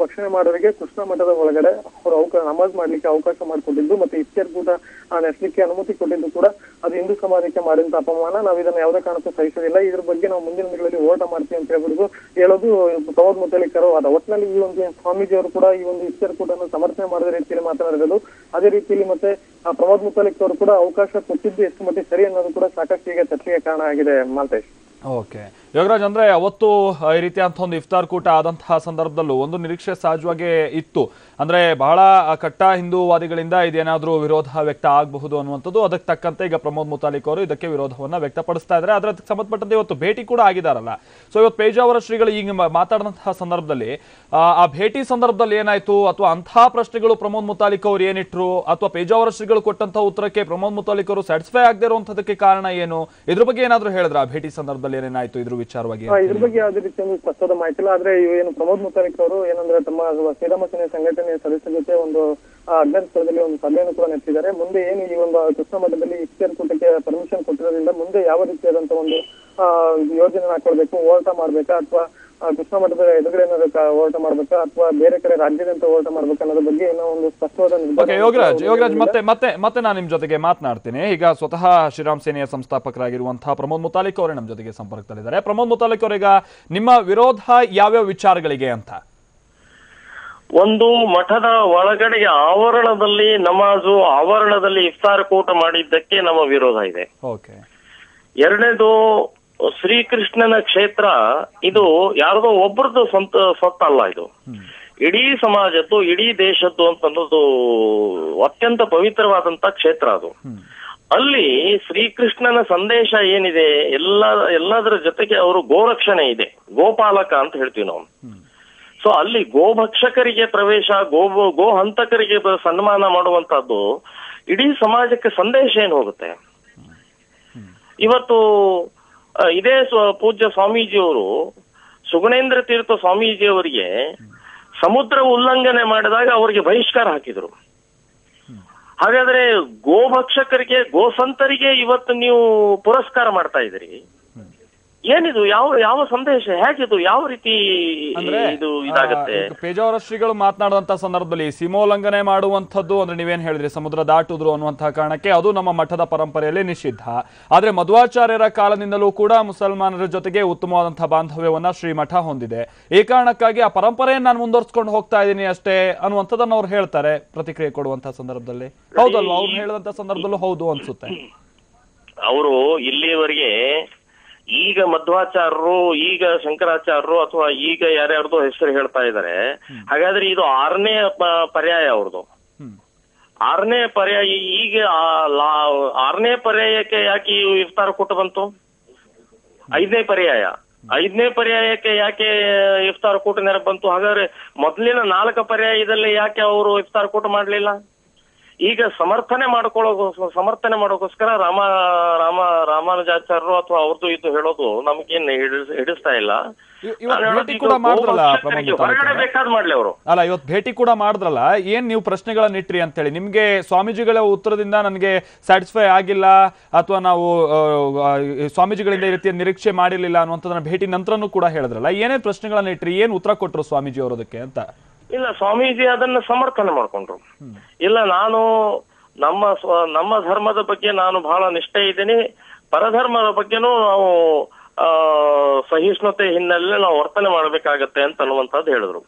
ಭಕ್ಷಣೆ ಮಾಡೋರಿಗೆ ಕೃಷ್ಣ ಮಠದ ಒಳಗಡೆ ಅವರು ಅವಕಾಶ ನಮಾಜ್ ಮಾಡ್ಲಿಕ್ಕೆ ಅವಕಾಶ ಮಾಡಿಕೊಂಡಿದ್ದು ಮತ್ತೆ ಇಫ್ತಾರ್ ಕೂಡ ಆ, ನಡೆಸಲಿಕ್ಕೆ ಅನುಮತಿ ಕೊಟ್ಟಿದ್ದು ಕೂಡ ಅದು ಹಿಂದೂ ಸಮಾಜಕ್ಕೆ ಮಾಡಿದಂತ ಅಪಮಾನ. ನಾವು ಇದನ್ನ ಯಾವುದೇ ಕಾರಣಕ್ಕೂ ಸಹಿಸೋದಿಲ್ಲ. ಇದ್ರ ಬಗ್ಗೆ ನಾವು ಮುಂದಿನ ದಿನಗಳಲ್ಲಿ ಹೋರಾಟ ಮಾಡ್ತೀವಿ ಅಂತ ಹೇಳ್ಬಿಟ್ಟು ಹೇಳೋದು ಪ್ರಮೋದ್ ಮುತಾಲಿಕ್ ಅವರು ಅದ ಒಟ್ಟಿನಲ್ಲಿ ಈ ಒಂದು ಸ್ವಾಮೀಜಿ ಅವರು ಕೂಡ ಈ ಒಂದು ಇಫ್ತಾರ್ ಕೂಟನ್ನು ಸಮರ್ಥನೆ ಮಾಡಿದ ರೀತಿಯಲ್ಲಿ ಮಾತನಾಡಿರೋದು. ಅದೇ ರೀತಿಯಲ್ಲಿ ಮತ್ತೆ ಪ್ರಮೋದ್ ಮುತಾಲಿಕ್ ಅವರು ಕೂಡ ಅವಕಾಶ ಕೊಟ್ಟಿದ್ದು ಎಷ್ಟು ಮಟ್ಟಿಗೆ ಸರಿ ಅನ್ನೋದು ಕೂಡ ಸಾಕಷ್ಟು ಈಗ ಚರ್ಚೆಗೆ ಕಾರಣ ಆಗಿದೆ ಮಾಲ್ತೇಶ್. ಓಕೆ ಯೋಗರಾಜ್ ಅಂದ್ರೆ ಅವತ್ತು ಈ ರೀತಿಯಾದಂಥ ಒಂದು ಇಫ್ತಾರ್ ಕೂಟ ಆದಂತಹ ಸಂದರ್ಭದಲ್ಲೂ ಒಂದು ನಿರೀಕ್ಷೆ ಸಹಜವಾಗಿ ಇತ್ತು. ಅಂದ್ರೆ ಬಹಳ ಕಟ್ಟ ಹಿಂದೂವಾದಿಗಳಿಂದ ಇದೇನಾದ್ರೂ ವಿರೋಧ ವ್ಯಕ್ತ ಆಗಬಹುದು ಅನ್ನುವಂಥದ್ದು ಅದಕ್ಕೆ ತಕ್ಕಂತೆ ಈಗ ಪ್ರಮೋದ್ ಮುತಾಲಿಕ್ ಅವರು ಇದಕ್ಕೆ ವಿರೋಧವನ್ನ ವ್ಯಕ್ತಪಡಿಸ್ತಾ ಇದ್ದಾರೆ. ಅದಕ್ಕೆ ಸಂಬಂಧಪಟ್ಟಂತೆ ಇವತ್ತು ಭೇಟಿ ಕೂಡ ಆಗಿದಾರಲ್ಲ. ಸೊ ಇವತ್ತು ಪೇಜಾವರ ಶ್ರೀಗಳು ಈಗ ಮಾತಾಡಿದಂತಹ ಸಂದರ್ಭದಲ್ಲಿ ಆ, ಭೇಟಿ ಸಂದರ್ಭದಲ್ಲಿ ಏನಾಯ್ತು? ಅಥವಾ ಅಂತಹ ಪ್ರಶ್ನೆಗಳು ಪ್ರಮೋದ್ ಮುತಾಲಿಕ್ ಅವರು ಏನಿಟ್ರು? ಅಥವಾ ಪೇಜಾವರ ಶ್ರೀಗಳು ಕೊಟ್ಟಂತಹ ಉತ್ತರಕ್ಕೆ ಪ್ರಮೋದ್ ಮುತಾಲಿಕ್ ಅವರು ಸ್ಯಾಟಿಸ್ಫೈ ಆಗದೆ ಇರುವಂತದಕ್ಕೆ ಕಾರಣ ಏನು? ಇದ್ರ ಬಗ್ಗೆ ಏನಾದರೂ ಹೇಳಿದ್ರ? ಭೇಟಿ ಸಂದರ್ಭದಲ್ಲಿ ಏನೇನಾಯ್ತು ಇದ್ರ ವಿಚಾರವಾಗಿ ಇದ್ರ ಬಗ್ಗೆ ಯಾವ್ದೇ ರೀತಿ ಒಂದು ಸ್ಪಷ್ಟವಾದ ಮಾಹಿತಿ ಇಲ್ಲ. ಆದ್ರೆ ಇವು ಏನು ಪ್ರಮೋದ್ ಮುತಾರಿಕ್ ಅವರು ಏನಂದ್ರೆ ತಮ್ಮ ಶ್ರೀರಾಮ ಸೇನೆ ಸಂಘಟನೆಯ ಸದಸ್ಯರ ಜೊತೆ ಒಂದು ಅಜ್ಞಾನ ಸ್ಥಳದಲ್ಲಿ ಒಂದು ಸಭೆಯನ್ನು ಕೂಡ ನಡೆಸಿದ್ದಾರೆ. ಮುಂದೆ ಏನು ಈ ಒಂದು ಕೃಷ್ಣ ಮಠದಲ್ಲಿ ಇಫ್ತಿಯರ್ ಕೂಟಕ್ಕೆ ಪರ್ಮಿಷನ್ ಕೊಟ್ಟಿರೋದ್ರಿಂದ ಮುಂದೆ ಯಾವ ರೀತಿಯಾದಂತ ಒಂದು ಆ, ಯೋಜನೆ ಹಾಕೊಳ್ಬೇಕು ಹೋರಾಟ ಮಾಡ್ಬೇಕಾ? ಅಥವಾ ಕೃಷ್ಣ ಮಠದ ಎದುರುಗಡೆ ಹೋರಾಟ ಮಾಡ್ಬೇಕಾ? ಅಥವಾ ಬೇರೆ ಕಡೆ ರಾಜ್ಯದಂತ ಹೋರಾಟ ಮಾಡ್ಬೇಕಾ ಅನ್ನೋದ್ರ ಬಗ್ಗೆ ಏನೋ ಒಂದು ಸ್ಪಷ್ಟವಾದ ನಿರ್ಧಾರ ಓಕೆ ಯೋಗರಾಜ್ ಯೋಗರಾಜ್ ಮತ್ತೆ ಮತ್ತೆ ಮತ್ತೆ ನಾನು ನಿಮ್ ಜೊತೆಗೆ ಮಾತನಾಡ್ತೀನಿ. ಈಗ ಸ್ವತಃ ಶ್ರೀರಾಮ್ ಸೇನೆಯ ಸಂಸ್ಥಾಪಕರಾಗಿರುವಂತಹ ಪ್ರಮೋದ್ ಮುತಾಲಿಕ್ ಅವರೇ ನಮ್ಮ ಜೊತೆಗೆ ಸಂಪರ್ಕದಲ್ಲಿದ್ದಾರೆ. ಪ್ರಮೋದ್ ಮುತಾಲಿಕ್ ಅವರೀಗ ನಿಮ್ಮ ವಿರೋಧ ಯಾವ್ಯಾವ ವಿಚಾರಗಳಿಗೆ ಅಂತ? ಒಂದು ಮಠದ ಒಳಗಡೆ ಆವರಣದಲ್ಲಿ ನಮಾಜು ಆವರಣದಲ್ಲಿ ಇಫ್ತಾರ್ ಕೂಟ ಮಾಡಿದ್ದಕ್ಕೆ ನಮ್ಮ ವಿರೋಧ ಇದೆ. ಓಕೆ ಎರಡನೇದು ಶ್ರೀಕೃಷ್ಣನ ಕ್ಷೇತ್ರ, ಇದು ಯಾರದೋ ಒಬ್ಬರದ್ದು ಸ್ವಂತ ಸ್ವತ್ತ ಅಲ್ಲ ಇದು. ಇಡೀ ಸಮಾಜದ್ದು, ಇಡೀ ದೇಶದ್ದು ಅಂತನ್ನೋದು ಅತ್ಯಂತ ಪವಿತ್ರವಾದಂತ ಕ್ಷೇತ್ರ ಅದು. ಅಲ್ಲಿ ಶ್ರೀಕೃಷ್ಣನ ಸಂದೇಶ ಏನಿದೆ, ಎಲ್ಲ, ಎಲ್ಲದರ ಜೊತೆಗೆ ಅವರು ಗೋರಕ್ಷಣೆ ಇದೆ. ಗೋಪಾಲಕ ಅಂತ ಹೇಳ್ತೀವಿ ನಾವು. ಸೊ ಅಲ್ಲಿ ಗೋಭಕ್ಷಕರಿಗೆ ಪ್ರವೇಶ, ಗೋ ಗೋ ಹಂತಕರಿಗೆ ಸನ್ಮಾನ ಮಾಡುವಂತಹದ್ದು ಇಡೀ ಸಮಾಜಕ್ಕೆ ಸಂದೇಶ ಏನು ಹೋಗುತ್ತೆ? ಇವತ್ತು ಇದೇ ಪೂಜ್ಯ ಸ್ವಾಮೀಜಿಯವರು, ಸುಗುಣೇಂದ್ರ ತೀರ್ಥ ಸ್ವಾಮೀಜಿಯವರಿಗೆ ಸಮುದ್ರ ಉಲ್ಲಂಘನೆ ಮಾಡಿದಾಗ ಅವರಿಗೆ ಬಹಿಷ್ಕಾರ ಹಾಕಿದ್ರು. ಹಾಗಾದ್ರೆ ಗೋಭಕ್ಷಕರಿಗೆ, ಗೋಸಂತರಿಗೆ ಇವತ್ತು ನೀವು ಪುರಸ್ಕಾರ ಮಾಡ್ತಾ ಇದ್ದೀರಿ. ಏನಿದು ಯಾವ ಯಾವ ಸಂದೇಶ ಹೇಗಿದು ಯಾವ ರೀತಿ ಇದು ಇದಾಗುತ್ತೆ? ಪೇಜಾವರ ಶ್ರೀಗಳು ಮಾತನಾಡುವಂತ ಸಂದರ್ಭದಲ್ಲಿ ಸೀಮೋಲ್ಲಂಘನೆ ಮಾಡುವಂಥದ್ದು ಅಂದ್ರೆ ನೀವೇನ್ ಹೇಳಿದ್ರಿ ಸಮುದ್ರ ದಾಟುದ್ರು ಅನ್ನುವಂತಹ ಕಾರಣಕ್ಕೆ ಅದು ನಮ್ಮ ಮಠದ ಪರಂಪರೆಯಲ್ಲಿ ನಿಷಿದ್ಧ. ಆದ್ರೆ ಮಧ್ವಾಚಾರ್ಯರ ಕಾಲದಿಂದಲೂ ಕೂಡ ಮುಸಲ್ಮಾನರ ಜೊತೆಗೆ ಉತ್ತಮವಾದಂತಹ ಬಾಂಧವ್ಯವನ್ನ ಶ್ರೀಮಠ ಹೊಂದಿದೆ. ಈ ಕಾರಣಕ್ಕಾಗಿ ಆ ಪರಂಪರೆಯನ್ನು ನಾನು ಮುಂದುವರ್ಸ್ಕೊಂಡು ಹೋಗ್ತಾ ಇದ್ದೀನಿ ಅಷ್ಟೇ ಅನ್ನುವಂಥದ್ದನ್ನು ಅವ್ರು ಹೇಳ್ತಾರೆ ಪ್ರತಿಕ್ರಿಯೆ ಕೊಡುವಂತಹ ಸಂದರ್ಭದಲ್ಲಿ. ಹೌದಲ್ವಾ? ಅವ್ರು ಹೇಳಿದಂತ ಸಂದರ್ಭದಲ್ಲೂ ಹೌದು ಅನ್ಸುತ್ತೆ. ಅವರು ಇಲ್ಲಿವರೆಗೆ ಈಗ ಮಧ್ವಾಚಾರ್ಯರು ಈಗ ಶಂಕರಾಚಾರ್ಯರು ಅಥವಾ ಈಗ ಯಾರ್ಯಾರ್ದು ಹೆಸರು ಹೇಳ್ತಾ ಇದ್ದಾರೆ ಹಾಗಾದ್ರೆ ಇದು ಆರನೇ ಪರ್ಯಾಯ ಅವ್ರದ್ದು ಆರನೇ ಪರ್ಯಾಯ ಈಗ ಆರನೇ ಪರ್ಯಾಯಕ್ಕೆ ಯಾಕೆ ಇಫ್ತಾರ್ ಕೊಟ್ಟು ಬಂತು? ಐದನೇ ಪರ್ಯಾಯ. ಐದನೇ ಪರ್ಯಾಯಕ್ಕೆ ಯಾಕೆ ಇಫ್ತಾರ್ ಕೂಟ ನೆನಪು ಬಂತು? ಹಾಗಾದ್ರೆ ಮೊದಲಿನ ನಾಲ್ಕು ಪರ್ಯಾಯದಲ್ಲಿ ಯಾಕೆ ಅವರು ಇಫ್ತಾರ್ ಕೂಟ ಮಾಡ್ಲಿಲ್ಲ? ಈಗ ಸಮರ್ಥನೆ ಮಾಡ್ಕೊಳ್ಳೋ ಸಮರ್ಥನೆ ಮಾಡೋಕ್ಕೋಸ್ಕರ ರಾಮ ರಾಮ ರಾಮಾನುಜಾಚಾರ್ಯರು ಅಥವಾ ಅವ್ರದ್ದು ಇದು ಹೇಳೋದು ನಮ್ಗೇನ್ ಹಿಡಿಸ್- ಹಿಡಿಸ್ತಾ ಇಲ್ಲ. ಹೊರಗಡೆ ಬೇಕಾದ್ ಮಾಡ್ಲಿ ಅವರು. ಅಲ್ಲ ಇವತ್ತು ಭೇಟಿ ಕೂಡ ಮಾಡಿದ್ರಲ್ಲ ಏನ್ ನೀವು ಪ್ರಶ್ನೆಗಳನ್ನ ಇಟ್ರಿ ಅಂತೇಳಿ? ನಿಮ್ಗೆ ಸ್ವಾಮೀಜಿಗಳ ಉತ್ತರದಿಂದ ನನಗೆ ಸ್ಯಾಟಿಸ್ಫೈ ಆಗಿಲ್ಲ ಅಥವಾ ನಾವು ಸ್ವಾಮೀಜಿಗಳಿಂದ ಈ ರೀತಿಯ ನಿರೀಕ್ಷೆ ಮಾಡಿರ್ಲಿಲ್ಲ ಅನ್ನುವಂಥದ್ದನ್ನ ಭೇಟಿ ನಂತರನೂ ಕೂಡ ಹೇಳಿದ್ರಲ್ಲ ಏನೇನ್ ಪ್ರಶ್ನೆಗಳನ್ನ ಇಟ್ರಿ ಏನ್ ಉತ್ತರ ಕೊಟ್ರು ಸ್ವಾಮೀಜಿ ಅವರದಕ್ಕೆ ಅಂತ? ಇಲ್ಲ ಸ್ವಾಮೀಜಿ ಅದನ್ನ ಸಮರ್ಥನೆ ಮಾಡ್ಕೊಂಡ್ರು. ಇಲ್ಲ ನಾನು ನಮ್ಮ ಸ್ವ- ನಮ್ಮ ಧರ್ಮದ ಬಗ್ಗೆ ನಾನು ಬಹಳ ನಿಷ್ಠೆ ಇದ್ದೀನಿ. ಪರಧರ್ಮದ ಬಗ್ಗೆನೂ ನಾವು ಆ ಸಹಿಷ್ಣುತೆ ಹಿನ್ನೆಲೆ ನಾವು ವರ್ತನೆ ಮಾಡ್ಬೇಕಾಗತ್ತೆ ಅಂತ ಅನ್ನುವಂಥದ್ದು ಹೇಳಿದ್ರು.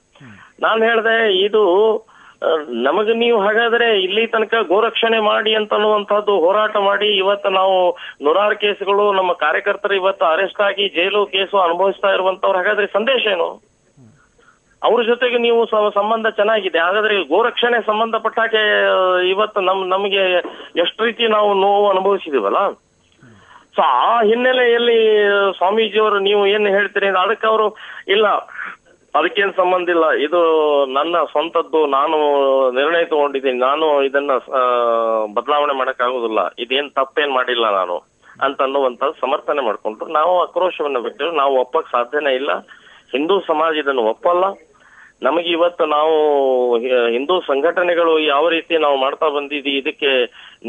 ನಾನು ಹೇಳಿದೆ ಇದು ನಮಗ ನಮಗೆ ನೀವು ಹಾಗಾದ್ರೆ ಇಲ್ಲಿ ತನಕ ಗೋರಕ್ಷಣೆ ಮಾಡಿ ಅಂತ ಅನ್ನುವಂಥದ್ದು ಹೋರಾಟ ಮಾಡಿ ಇವತ್ತು ನಾವು ನೂರಾರು ಕೇಸ್ಗಳು ನಮ್ಮ ಕಾರ್ಯಕರ್ತರು ಇವತ್ತು ಅರೆಸ್ಟ್ ಆಗಿ ಜೈಲು ಕೇಸು ಅನುಭವಿಸ್ತಾ ಇರುವಂತವ್ರು ಹಾಗಾದ್ರೆ ಸಂದೇಶ ಏನು? ಅವ್ರ ಜೊತೆಗೆ ನೀವು ಸಂಬಂಧ ಚೆನ್ನಾಗಿದೆ. ಹಾಗಾದ್ರೆ ಗೋರಕ್ಷಣೆ ಸಂಬಂಧಪಟ್ಟ ಹಾಗೆ ಇವತ್ತು ನಮ್, ನಮಗೆ ಎಷ್ಟು ರೀತಿ ನಾವು ನೋವು ಅನುಭವಿಸಿದೀವಲ್ಲ? ಸೊ ಆ ಹಿನ್ನೆಲೆಯಲ್ಲಿ ಸ್ವಾಮೀಜಿಯವರು ನೀವು ಏನ್ ಹೇಳ್ತೀರಿ ಅದಕ್ಕೆ ಅವರು, ಇಲ್ಲ, ಅದಕ್ಕೇನ್ ಸಂಬಂಧ ಇಲ್ಲ. ಇದು ನನ್ನ ಸ್ವಂತದ್ದು, ನಾನು ನಿರ್ಣಯ ತಗೊಂಡಿದ್ದೀನಿ. ನಾನು ಇದನ್ನ ಬದಲಾವಣೆ ಮಾಡಕ್ ಆಗುದಿಲ್ಲ ಇದೇನ್ ತಪ್ಪೇನ್ ಮಾಡಿಲ್ಲ ನಾನು ಅಂತ ಅನ್ನುವಂತ ಸಮರ್ಥನೆ ಮಾಡ್ಕೊಂಡ್ರು ನಾವು ಆಕ್ರೋಶವನ್ನ ಬಿಟ್ಟರು. ನಾವು ಒಪ್ಪಕ್ ಸಾಧ್ಯನೇ ಇಲ್ಲ. ಹಿಂದೂ ಸಮಾಜ ಇದನ್ನು ಒಪ್ಪಲ್ಲ. ನಮಗೆ ಇವತ್ತು ನಾವು ಹಿಂದೂ ಸಂಘಟನೆಗಳು ಯಾವ ರೀತಿ ನಾವು ಮಾಡ್ತಾ ಬಂದಿದ್ದೀವಿ, ಇದಕ್ಕೆ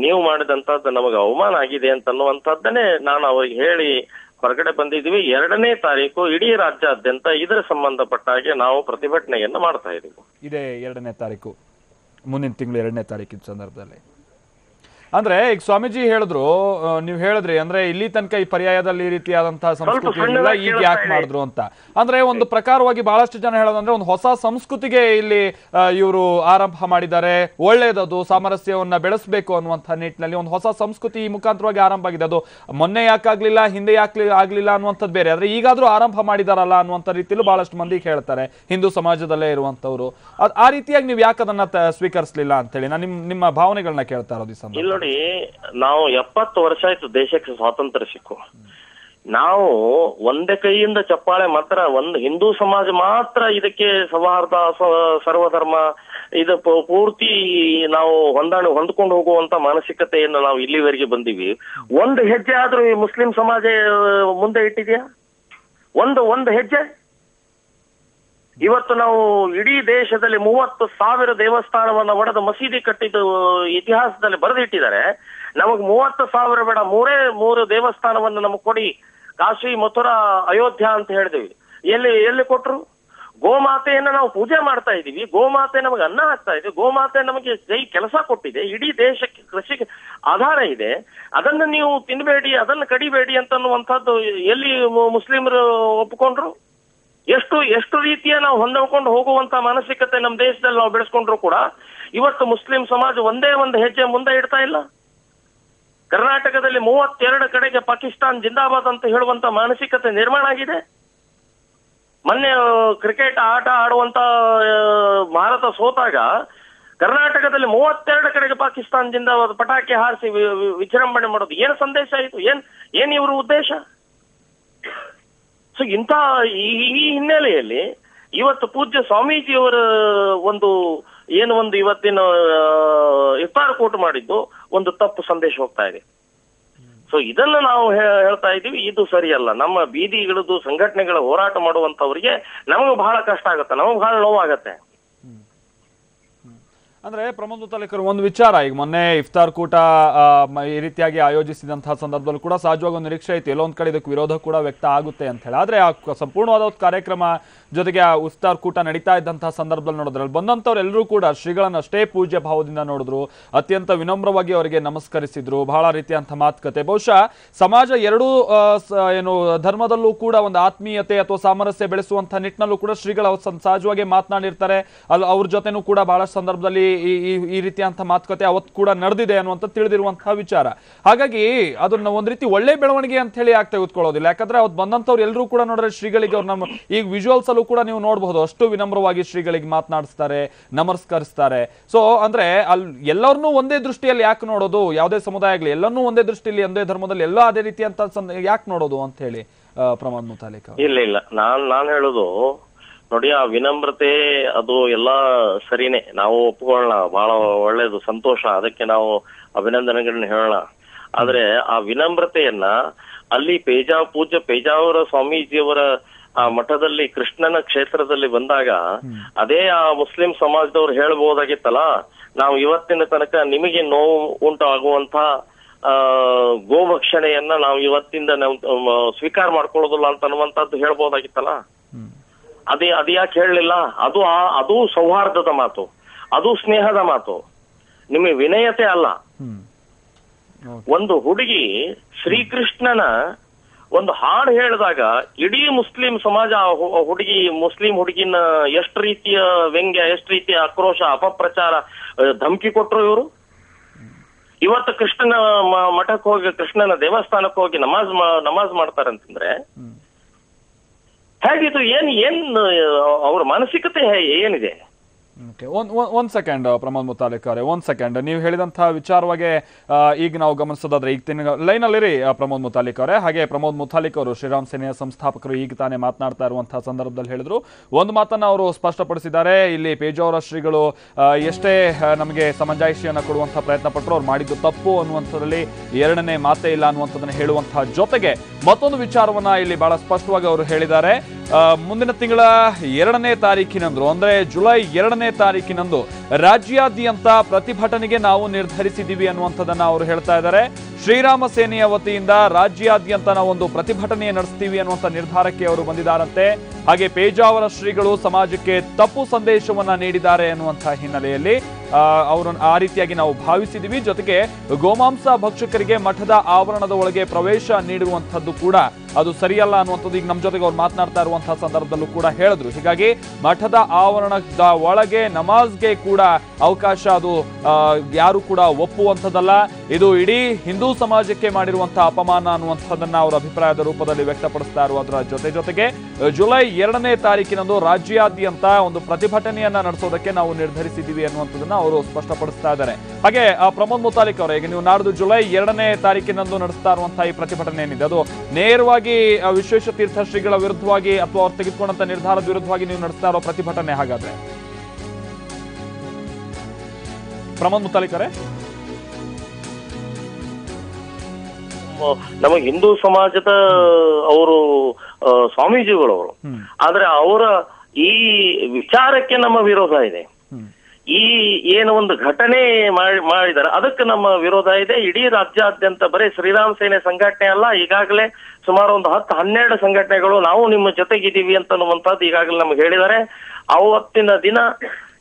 ನೀವು ಮಾಡಿದಂತದ್ದು ನಮಗೆ ಅವಮಾನ ಆಗಿದೆ ಅಂತ ಅನ್ನುವಂಥದ್ದನ್ನೇ ನಾನು ಅವ್ರಿಗೆ ಹೇಳಿ ಹೊರಗಡೆ ಬಂದಿದ್ದೀವಿ. ಎರಡನೇ ತಾರೀಕು ಇಡೀ ರಾಜ್ಯಾದ್ಯಂತ ಇದರ ಸಂಬಂಧಪಟ್ಟ ಹಾಗೆ ನಾವು ಪ್ರತಿಭಟನೆಯನ್ನು ಮಾಡ್ತಾ ಇದ್ದೀವಿ. ಇದೇ ಎರಡನೇ ತಾರೀಕು, ಮುಂದಿನ ತಿಂಗಳು ಎರಡನೇ ತಾರೀಕಿನ ಸಂದರ್ಭದಲ್ಲಿ. ಅಂದ್ರೆ ಈಗ ಸ್ವಾಮೀಜಿ ಹೇಳಿದ್ರು ನೀವು ಹೇಳಿದ್ರಿ ಅಂದ್ರೆ ಇಲ್ಲಿ ತನಕ ಈ ಪರ್ಯಾಯದಲ್ಲಿ ಈ ರೀತಿಯಾದಂತಹ ಸಂಸ್ಕೃತಿ ಇರಲಿಲ್ಲ ಈಗ ಯಾಕೆ ಮಾಡಿದ್ರು ಅಂತ. ಅಂದ್ರೆ ಒಂದು ಪ್ರಕಾರವಾಗಿ ಬಹಳಷ್ಟು ಜನ ಹೇಳೋದಂದ್ರೆ ಒಂದು ಹೊಸ ಸಂಸ್ಕೃತಿಗೆ ಇಲ್ಲಿ ಇವರು ಆರಂಭ ಮಾಡಿದ್ದಾರೆ. ಒಳ್ಳೇದದು ಸಾಮರಸ್ಯವನ್ನ ಬೆಳೆಸಬೇಕು ಅನ್ನುವಂತಹ ನಿಟ್ಟಿನಲ್ಲಿ ಒಂದು ಹೊಸ ಸಂಸ್ಕೃತಿ ಈ ಮುಖಾಂತರವಾಗಿ ಆರಂಭ ಆಗಿದೆ. ಅದು ಮೊನ್ನೆ ಯಾಕಾಗ್ಲಿಲ್ಲ ಹಿಂದೆ ಯಾಕೆ ಆಗ್ಲಿಲ್ಲ ಅನ್ನುವಂಥದ್ದು ಬೇರೆ. ಆದ್ರೆ ಈಗಾದ್ರೂ ಆರಂಭ ಮಾಡಿದಾರಲ್ಲ ಅನ್ನುವಂಥ ರೀತಿಯಲ್ಲೂ ಬಹಳಷ್ಟು ಮಂದಿ ಹೇಳ್ತಾರೆ ಹಿಂದೂ ಸಮಾಜದಲ್ಲೇ ಇರುವಂತವ್ರು ಆ ರೀತಿಯಾಗಿ ನೀವು ಯಾಕೆ ಅದನ್ನ ಸ್ವೀಕರಿಸಲಿಲ್ಲ ಸ್ವೀಕರಿಸ್ಲಿಲ್ಲ ಅಂತೇಳಿ? ನಾನು ನಿಮ್ ನಿಮ್ಮ ಭಾವನೆಗಳನ್ನ ಕೇಳ್ತಾ ಇರೋದು ಈ ಸಂದರ್ಭ ನೋಡಿ, ನಾವು ಎಪ್ಪತ್ತು ವರ್ಷ ಆಯ್ತು ದೇಶಕ್ಕೆ ಸ್ವಾತಂತ್ರ್ಯ ಸಿಕ್ಕು. ನಾವು ಒಂದೇ ಕೈಯಿಂದ ಚಪ್ಪಾಳೆ ಮಾತ್ರ, ಒಂದು ಹಿಂದೂ ಸಮಾಜ ಮಾತ್ರ ಇದಕ್ಕೆ ಸೌಹಾರ್ದ ಸರ್ವಧರ್ಮ, ಇದು ಪೂರ್ತಿ ನಾವು ಹೊಂದಾಣಿ, ಹೊಂದ್ಕೊಂಡು ಹೋಗುವಂತ ಮಾನಸಿಕತೆಯನ್ನು ನಾವು ಇಲ್ಲಿವರೆಗೆ ಬಂದೀವಿ. ಒಂದು ಹೆಜ್ಜೆ ಆದ್ರೂ ಈ ಮುಸ್ಲಿಂ ಸಮಾಜ ಮುಂದೆ ಇಟ್ಟಿದ್ಯಾ? ಒಂದು ಒಂದು ಹೆಜ್ಜೆ? ಇವತ್ತು ನಾವು ಇಡೀ ದೇಶದಲ್ಲಿ ಮೂವತ್ತು ಸಾವಿರ ದೇವಸ್ಥಾನವನ್ನ ಒಡೆದು ಮಸೀದಿ ಕಟ್ಟಿದ್ದು ಇತಿಹಾಸದಲ್ಲಿ ಬರೆದಿಟ್ಟಿದ್ದಾರೆ. ನಮಗ್ ಮೂವತ್ತು ಸಾವಿರ ಬೇಡ, ಮೂರೇ ಮೂರು ದೇವಸ್ಥಾನವನ್ನು ನಮಗ್ ಕೊಡಿ. ಕಾಶಿ, ಮಥುರಾ, ಅಯೋಧ್ಯ ಅಂತ ಹೇಳಿದ್ವಿ. ಎಲ್ಲಿ ಎಲ್ಲಿ ಕೊಟ್ರು? ಗೋಮಾತೆಯನ್ನ ನಾವು ಪೂಜೆ ಮಾಡ್ತಾ ಇದೀವಿ ಗೋಮಾತೆ ನಮಗೆ ಅನ್ನ ಹಾಕ್ತಾ ಇದೆ. ಗೋಮಾತೆ ನಮಗೆ ಕೈ ಕೆಲಸ ಕೊಟ್ಟಿದೆ. ಇಡೀ ದೇಶಕ್ಕೆ ಕೃಷಿಗೆ ಆಧಾರ ಇದೆ. ಅದನ್ನ ನೀವು ತಿನ್ಬೇಡಿ, ಅದನ್ನ ಕಡಿಬೇಡಿ ಅಂತನ್ನುವಂಥದ್ದು ಎಲ್ಲಿ ಮುಸ್ಲಿಮರು ಒಪ್ಕೊಂಡ್ರು? ಎಷ್ಟು ಎಷ್ಟು ರೀತಿಯ ನಾವು ಹೊಂದಿಕೊಂಡು ಹೋಗುವಂತ ಮಾನಸಿಕತೆ ನಮ್ಮ ದೇಶದಲ್ಲಿ ನಾವು ಬೆಳೆಸ್ಕೊಂಡ್ರು ಕೂಡ ಇವತ್ತು ಮುಸ್ಲಿಂ ಸಮಾಜ ಒಂದೇ ಒಂದು ಹೆಜ್ಜೆ ಮುಂದೆ ಇಡ್ತಾ ಇಲ್ಲ. ಕರ್ನಾಟಕದಲ್ಲಿ ಮೂವತ್ತೆರಡು ಕಡೆಗೆ ಪಾಕಿಸ್ತಾನ್ ಜಿಂದಾಬಾದ್ ಅಂತ ಹೇಳುವಂತ ಮಾನಸಿಕತೆ ನಿರ್ಮಾಣ ಆಗಿದೆ. ಮೊನ್ನೆ ಕ್ರಿಕೆಟ್ ಆಟ ಆಡುವಂತ ಭಾರತ ಸೋತಾಗ ಕರ್ನಾಟಕದಲ್ಲಿ ಮೂವತ್ತೆರಡು ಕಡೆಗೆ ಪಾಕಿಸ್ತಾನ್ ಜಿಂದಾಬಾದ್ ಪಟಾಕಿ ಹಾರಿಸಿ ವಿಜೃಂಭಣೆ ಮಾಡೋದು ಏನು ಸಂದೇಶ ಆಯಿತು ಏನ್ ಏನ್ ಇವರು ಉದ್ದೇಶ? ಸೊ ಇಂಥ ಈ ಹಿನ್ನೆಲೆಯಲ್ಲಿ ಇವತ್ತು ಪೂಜ್ಯ ಸ್ವಾಮೀಜಿಯವರ ಒಂದು ಏನು ಒಂದು ಇವತ್ತಿನ ಇಫ್ತಾರ್ ಕೋಟ್ ಮಾಡಿದ್ದು ಒಂದು ತಪ್ಪು ಸಂದೇಶ ಹೋಗ್ತಾ ಇದೆ. ಸೊ ಇದನ್ನ ನಾವು ಹೇಳ್ತಾ ಇದ್ದೀವಿ, ಇದು ಸರಿಯಲ್ಲ. ನಮ್ಮ ಬೀದಿಗಳದ್ದು ಸಂಘಟನೆಗಳ ಹೋರಾಟ ಮಾಡುವಂತವರಿಗೆ ನಮಗೆ ಬಹಳ ಕಷ್ಟ ಆಗುತ್ತೆ, ನಮಗೆ ಬಹಳ ನೋವಾಗತ್ತೆ. ಅಂದ್ರೆ ಪ್ರಮೋದ್ ಮುತಾಲಿಕರ್ ಒಂದು ವಿಚಾರ, ಈಗ ಮೊನ್ನೆ ಇಫ್ತಾರ್ ಕೂಟ ಈ ರೀತಿಯಾಗಿ ಆಯೋಜಿಸಿದಂತಹ ಸಂದರ್ಭದಲ್ಲೂ ಕೂಡ ಸಹಜವಾಗಿ ಒಂದು ನಿರೀಕ್ಷೆ ಇತ್ತು ಎಲ್ಲೊಂದ್ ಕಡೆ ಇದಕ್ಕೆ ವಿರೋಧ ಕೂಡ ವ್ಯಕ್ತ ಆಗುತ್ತೆ ಅಂತ ಹೇಳಿ. ಆದ್ರೆ ಆ ಸಂಪೂರ್ಣವಾದ ಕಾರ್ಯಕ್ರಮ ಜೊತೆಗೆ ಆ ಇಫ್ತಾರ್ ಕೂಟ ನಡೀತಾ ಇದ್ದಂತಹ ಸಂದರ್ಭದಲ್ಲಿ ನೋಡಿದ್ರೆ, ಅಲ್ಲಿ ಕೂಡ ಶ್ರೀಗಳನ್ನ ಅಷ್ಟೇ ಪೂಜ್ಯ ಭಾವದಿಂದ ನೋಡಿದ್ರು, ಅತ್ಯಂತ ವಿನಮ್ರವಾಗಿ ಅವರಿಗೆ ನಮಸ್ಕರಿಸಿದ್ರು, ಬಹಳ ರೀತಿಯಂತ ಮಾತುಕತೆ. ಬಹುಶಃ ಸಮಾಜ ಎರಡೂ ಏನು, ಧರ್ಮದಲ್ಲೂ ಕೂಡ ಒಂದು ಆತ್ಮೀಯತೆ ಅಥವಾ ಸಾಮರಸ್ಯ ಬೆಳೆಸುವಂತಹ ನಿಟ್ಟಿನಲ್ಲೂ ಕೂಡ ಶ್ರೀಗಳು ಸಹಜವಾಗಿ ಮಾತನಾಡಿರ್ತಾರೆ. ಅಲ್ಲಿ ಅವ್ರ ಜೊತೆನೂ ಕೂಡ ಬಹಳಷ್ಟು ಸಂದರ್ಭದಲ್ಲಿ ಈ ರೀತಿಯಂತ ಮಾತುಕತೆ ಅವತ್ತು ಕೂಡ ನಡೆದಿದೆ ಅನ್ನುವಂಥ ತಿಳಿದಿರುವಂತಹ ವಿಚಾರ. ಹಾಗಾಗಿ ಅದನ್ನ ಒಂದ್ ರೀತಿ ಒಳ್ಳೆ ಬೆಳವಣಿಗೆ ಅಂತ ಹೇಳಿ ಯಾಕೆ ತೆಗೆದುಕೊಳ್ಳೋದಿಲ್ಲ ಯಾಕಂದ್ರೆ ಅವತ್ತು ಬಂದಂತವ್ರು ಎಲ್ಲರೂ ಕೂಡ ನೋಡ್ರೆ ಶ್ರೀಗಳಿಗೆ ಅವ್ರು ನಮ್ಮ ಈಗ ವಿಜುವಲ್ಸ್ ಅಲ್ಲೂ ಕೂಡ ನೀವು ನೋಡಬಹುದು. ಅಷ್ಟು ವಿನಮ್ರವಾಗಿ ಶ್ರೀಗಳಿಗೆ ಮಾತನಾಡಿಸ್ತಾರೆ, ನಮಸ್ಕರಿಸ್ತಾರೆ. ಸೊ ಅಂದ್ರೆ ಅಲ್ಲಿ ಎಲ್ಲರನ್ನೂ ಒಂದೇ ದೃಷ್ಟಿಯಲ್ಲಿ ಯಾಕೆ ನೋಡೋದು? ಯಾವುದೇ ಸಮುದಾಯ ಆಗಲಿ, ಎಲ್ಲರನ್ನೂ ಒಂದೇ ದೃಷ್ಟಿಯಲ್ಲಿ, ಒಂದೇ ಧರ್ಮದಲ್ಲಿ ಎಲ್ಲ ಅದೇ ರೀತಿ ಅಂತ ಯಾಕೆ ನೋಡೋದು ಅಂತ ಹೇಳಿ ಪ್ರಮಾಣ ಮುತಾಲಿಕ್ ಇಲ್ಲ ಇಲ್ಲ. ನಾನ್ ನಾನ್ ಹೇಳುದು ನೋಡಿ, ಆ ವಿನಮ್ರತೆ ಅದು ಎಲ್ಲಾ ಸರಿನೇ. ನಾವು ಒಪ್ಕೊಳ್ಳೋಣ. ಬಹಳ ಒಳ್ಳೇದು, ಸಂತೋಷ. ಅದಕ್ಕೆ ನಾವು ಅಭಿನಂದನೆಗಳನ್ನ ಹೇಳೋಣ. ಆದ್ರೆ, ಆ ವಿನಮ್ರತೆಯನ್ನ ಅಲ್ಲಿ ಪೇಜಾ, ಪೂಜ್ಯ ಪೇಜಾವರ ಸ್ವಾಮೀಜಿಯವರ, ಆ ಮಠದಲ್ಲಿ, ಕೃಷ್ಣನ ಕ್ಷೇತ್ರದಲ್ಲಿ ಬಂದಾಗ, ಅದೇ ಆ ಮುಸ್ಲಿಂ ಸಮಾಜದವ್ರು ಹೇಳಬಹುದಾಗಿತ್ತಲ್ಲ ನಾವು ಇವತ್ತಿನ ತನಕ ನಿಮಗೆ ನೋವು ಉಂಟಾಗುವಂತ ಗೋಭಕ್ಷಣೆಯನ್ನ ನಾವು ಇವತ್ತಿಂದ ಸ್ವೀಕಾರ ಮಾಡ್ಕೊಳ್ಳೋದಿಲ್ಲ ಅಂತ ಅನ್ನುವಂಥದ್ದು ಹೇಳ್ಬೋದಾಗಿತ್ತಲ್ಲ? ಅದೇ ಅದ್ಯಾಕೆ ಹೇಳಲಿಲ್ಲ? ಅದು ಆ- ಅದು ಸೌಹಾರ್ದದ ಮಾತು. ಅದು ಸ್ನೇಹದ ಮಾತು. ನಿಮಗೆ ವಿನಯತೆ ಅಲ್ಲ. ಒಂದು ಹುಡುಗಿ ಶ್ರೀಕೃಷ್ಣನ ಒಂದು ಹಾಡು ಹೇಳಿದಾಗ ಇಡೀ ಮುಸ್ಲಿಂ ಸಮಾಜ ಹುಡುಗಿ ಮುಸ್ಲಿಂ ಹುಡುಗಿನ ಎಷ್ಟು ರೀತಿಯ ವ್ಯಂಗ್ಯ ಎಷ್ಟು ರೀತಿಯ ಆಕ್ರೋಶ ಅಪಪ್ರಚಾರ ಧಮಕಿ ಕೊಟ್ರು ಇವರು? ಇವತ್ತು ಕೃಷ್ಣನ ಮಠಕ್ಕೆ ಹೋಗಿ ಕೃಷ್ಣನ ದೇವಸ್ಥಾನಕ್ಕೆ ಹೋಗಿ ನಮಾಜ್ ನಮಾಜ್ ನಮಾಜ್ ಮಾಡ್ತಾರಂತಂದ್ರೆ ಇದು ಏನ್ ಏನ್ ಅವ್ರ ಮಾನಸಿಕತೆ ಏನಿದೆ? ಓಕೆ, ಒನ್ ಒಂದ್- ಸೆಕೆಂಡ್ ಪ್ರಮೋದ್ ಮುತಾಲಿಕ್ ಅವರೇ ಒಂದ್ ಸೆಕೆಂಡ್ ನೀವು ಹೇಳಿದಂತಹ ವಿಚಾರವಾಗಿ ಈಗ ನಾವು ಗಮನಿಸೋದಾದ್ರೆ, ಈಗ ತಿನ್ನ ಲೈನಲ್ಲಿರಿ ಪ್ರಮೋದ್ ಮುತಾಲಿಕ್ ಅವರೇ. ಹಾಗೆ ಪ್ರಮೋದ್ ಮುತಾಲಿಕ್ ಅವರು ಶ್ರೀರಾಮ್ ಸೇನೆಯ ಸಂಸ್ಥಾಪಕರು ಈಗ ತಾನೇ ಮಾತನಾಡ್ತಾ ಇರುವಂತಹ ಸಂದರ್ಭದಲ್ಲಿ ಹೇಳಿದ್ರು. ಒಂದು ಮಾತನ್ನ ಅವರು ಸ್ಪಷ್ಟಪಡಿಸಿದ್ದಾರೆ. ಇಲ್ಲಿ ಪೇಜಾವರ ಶ್ರೀಗಳು ಎಷ್ಟೇ ನಮಗೆ ಸಮಂಜಾಯಿಷಿಯನ್ನು ಕೊಡುವಂತಹ ಪ್ರಯತ್ನ ಪಟ್ಟರು, ಅವ್ರು ಮಾಡಿದ್ದು ತಪ್ಪು ಅನ್ನುವಂಥದ್ರಲ್ಲಿ ಎರಡನೇ ಮಾತೇ ಇಲ್ಲ ಅನ್ನುವಂಥದ್ದನ್ನು ಹೇಳುವಂತಹ ಜೊತೆಗೆ ಮತ್ತೊಂದು ವಿಚಾರವನ್ನ ಇಲ್ಲಿ ಬಹಳ ಸ್ಪಷ್ಟವಾಗಿ ಅವರು ಹೇಳಿದ್ದಾರೆ. ಮುಂದಿನ ತಿಂಗಳ ಎರಡನೇ ತಾರೀಕಿನಂದ್ರು ಅಂದ್ರೆ ಜುಲೈ ಎರಡನೇ ತಾರೀಕಿನಂದು ರಾಜ್ಯಾದ್ಯಂತ ಪ್ರತಿಭಟನೆಗೆ ನಾವು ನಿರ್ಧರಿಸಿದ್ದೀವಿ ಅನ್ನುವಂಥದ್ದನ್ನ ಅವರು ಹೇಳ್ತಾ ಇದ್ದಾರೆ. ಶ್ರೀರಾಮ ಸೇನೆಯ ವತಿಯಿಂದ ರಾಜ್ಯಾದ್ಯಂತ ನಾವು ಒಂದು ಪ್ರತಿಭಟನೆ ನಡೆಸ್ತೀವಿ ಅನ್ನುವಂಥ ನಿರ್ಧಾರಕ್ಕೆ ಅವರು ಬಂದಿದ್ದಾರಂತೆ. ಹಾಗೆ ಪೇಜಾವರ ಶ್ರೀಗಳು ಸಮಾಜಕ್ಕೆ ತಪ್ಪು ಸಂದೇಶವನ್ನ ನೀಡಿದ್ದಾರೆ ಅನ್ನುವಂಥ ಹಿನ್ನೆಲೆಯಲ್ಲಿ ಅವರನ್ನು ಆ ರೀತಿಯಾಗಿ ನಾವು ಭಾವಿಸಿದ್ದೀವಿ ಜೊತೆಗೆ ಗೋಮಾಂಸ ಭಕ್ಷಕರಿಗೆ ಮಠದ ಆವರಣದ ಒಳಗೆ ಪ್ರವೇಶ ನೀಡಿರುವಂಥದ್ದು ಕೂಡ ಅದು ಸರಿಯಲ್ಲ ಅನ್ನುವಂಥದ್ದು ಈಗ ನಮ್ಮ ಜೊತೆಗೆ ಅವ್ರು ಮಾತನಾಡ್ತಾ ಇರುವಂತಹ ಸಂದರ್ಭದಲ್ಲೂ ಕೂಡ ಹೇಳಿದ್ರು. ಹೀಗಾಗಿ ಮಠದ ಆವರಣದ ಒಳಗೆ ನಮಾಜ್ಗೆ ಕೂಡ ಅವಕಾಶ ಅದು ಯಾರು ಕೂಡ ಒಪ್ಪುವಂಥದ್ದಲ್ಲ. ಇದು ಇಡೀ ಹಿಂದೂ ಸಮಾಜಕ್ಕೆ ಮಾಡಿರುವಂತಹ ಅಪಮಾನ ಅನ್ನುವಂಥದ್ದನ್ನ ಅವರ ಅಭಿಪ್ರಾಯದ ರೂಪದಲ್ಲಿ ವ್ಯಕ್ತಪಡಿಸ್ತಾ ಇರುವುದರ ಜೊತೆ ಜೊತೆಗೆ, ಜುಲೈ ಎರಡನೇ ತಾರೀಕಿನಂದು ರಾಜ್ಯಾದ್ಯಂತ ಒಂದು ಪ್ರತಿಭಟನೆಯನ್ನ ನಡೆಸೋದಕ್ಕೆ ನಾವು ನಿರ್ಧರಿಸಿದ್ದೀವಿ ಅನ್ನುವಂಥದ್ದನ್ನ ಅವರು ಸ್ಪಷ್ಟಪಡಿಸ್ತಾ ಇದ್ದಾರೆ. ಹಾಗೆ ಆ, ಪ್ರಮೋದ್ ಮುತಾಲಿಕ್ ಅವರೇ ಈಗ ನೀವು ನಾಡ್ದು ಜುಲೈ ಎರಡನೇ ತಾರೀಕಿನಂದು ನಡೆಸ್ತಾ ಇರುವಂತಹ ಈ ಪ್ರತಿಭಟನೆ ಏನಿದೆ? ಅದು ನೇರವಾಗಿ ಆ, ವಿಶ್ವೇಶ ತೀರ್ಥ ಶ್ರೀಗಳ ವಿರುದ್ಧವಾಗಿ ಅಥವಾ ಅವ್ರು ತೆಗೆದುಕೊಂಡಂತ ನಿರ್ಧಾರದ ವಿರುದ್ಧವಾಗಿ ನೀವು ನಡೆಸ್ತಾ ಇರೋ ಪ್ರತಿಭಟನೆ ಹಾಗಾದ್ರೆ? ಪ್ರಮೋದ್ ಮುತಾಲಿಕ್ ಅವರೇ. ನಮ್ಮ ಹಿಂದೂ ಸಮಾಜದ ಅವರು ಸ್ವಾಮೀಜಿಗಳವರು. ಆದ್ರೆ ಅವರ ಈ ವಿಚಾರಕ್ಕೆ ನಮ್ಮ ವಿರೋಧ ಇದೆ. ಈ ಏನು ಒಂದು ಘಟನೆ ಮಾಡಿ- ಮಾಡಿದ್ದಾರೆ ಅದಕ್ಕೆ ನಮ್ಮ ವಿರೋಧ ಇದೆ. ಇಡೀ ರಾಜ್ಯಾದ್ಯಂತ ಬರೀ ಶ್ರೀರಾಮ್ ಸೇನೆ ಸಂಘಟನೆ ಅಲ್ಲ, ಈಗಾಗಲೇ ಸುಮಾರು ಒಂದು ಹತ್ತು ಹನ್ನೆರಡು ಸಂಘಟನೆಗಳು ನಾವು ನಿಮ್ಮ ಜೊತೆಗಿದ್ದೀವಿ ಅಂತ ಅನ್ನುವಂಥದ್ದು ಈಗಾಗಲೇ ನಮ್ಗೆ ಹೇಳಿದ್ದಾರೆ. ಅವತ್ತಿನ ದಿನ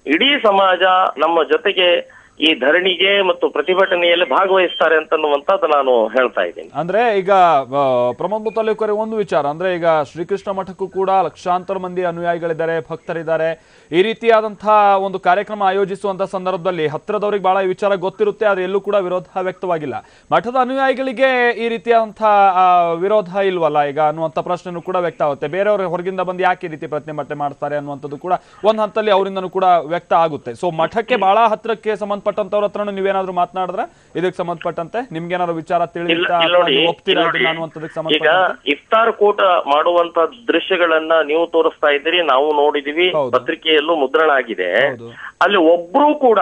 ಇಡೀ ಸಮಾಜ ನಮ್ಮ ಜೊತೆಗೆ ಈ ಧರಣಿಗೆ ಮತ್ತು ಪ್ರತಿಭಟನೆಯಲ್ಲಿ ಭಾಗವಹಿಸ್ತಾರೆ ಅಂತನ್ನುವಂಥದ್ದು ನಾನು ಹೇಳ್ತಾ ಇದ್ದೀನಿ. ಅಂದ್ರೆ ಈಗ ಪ್ರಮೋದ್ ಮುತಾಲಿಕ್ ಒಂದು ವಿಚಾರ. ಅಂದ್ರೆ ಈಗ ಶ್ರೀಕೃಷ್ಣ ಮಠಕ್ಕೂ ಕೂಡ ಲಕ್ಷಾಂತರ ಮಂದಿ ಅನುಯಾಯಿಗಳಿದ್ದಾರೆ, ಭಕ್ತರಿದ್ದಾರೆ. ಈ ರೀತಿಯಾದಂತಹ ಒಂದು ಕಾರ್ಯಕ್ರಮ ಆಯೋಜಿಸುವಂತ ಸಂದರ್ಭದಲ್ಲಿ ಹತ್ತಿರದವ್ರಿಗೆ ಬಹಳ ವಿಚಾರ ಗೊತ್ತಿರುತ್ತೆ, ಆದ್ರೆ ಎಲ್ಲೂ ಕೂಡ ವಿರೋಧ ವ್ಯಕ್ತವಾಗಿಲ್ಲ. ಮಠದ ಅನುಯಾಯಿಗಳಿಗೆ ಈ ರೀತಿಯಾದಂತಹ ವಿರೋಧ ಇಲ್ವಲ್ಲ ಈಗ ಅನ್ನುವಂಥ ಪ್ರಶ್ನೆ ಕೂಡ ವ್ಯಕ್ತ ಆಗುತ್ತೆ ಬೇರೆಯವರು ಹೊರಗಿಂದ ಬಂದು ಯಾಕೆ ಈ ರೀತಿ ಪ್ರತಿಭಟನೆ ಮಾಡ್ತಾರೆ ಅನ್ನುವಂಥದ್ದು ಕೂಡ ಒಂದ್ ಹಂತದಲ್ಲಿ ಅವರಿಂದನೂ ಕೂಡ ವ್ಯಕ್ತ ಆಗುತ್ತೆ. ಸೊ ಮಠಕ್ಕೆ ಬಹಳ ಹತ್ರಕ್ಕೆ ಸಂಬಂಧಪಟ್ಟಂತವ್ರ ಹತ್ರನೂ ನೀವೇನಾದ್ರೂ ಮಾತನಾಡಿದ್ರೆ? ಇದಕ್ಕೆ ಸಂಬಂಧಪಟ್ಟಂತೆ ನಿಮ್ಗೇನಾದ್ರು ವಿಚಾರ ತಿಳಿಸ್ತಾ ತಿಳಿಯುತ್ತಾ ಒಪ್ತೀರಾ ಇಫ್ತಾರ್ ಕೂಟ ಮಾಡುವಂತ ದೃಶ್ಯಗಳನ್ನ ನೀವು ತೋರಿಸ್ತಾ ಇದ್ದೀರಿ ನಾವು ನೋಡಿದೀವಿ ಪತ್ರಿಕೆಯಲ್ಲೂ ಮುದ್ರಣ ಆಗಿದೆ ಅಲ್ಲಿ ಒಬ್ರು ಕೂಡ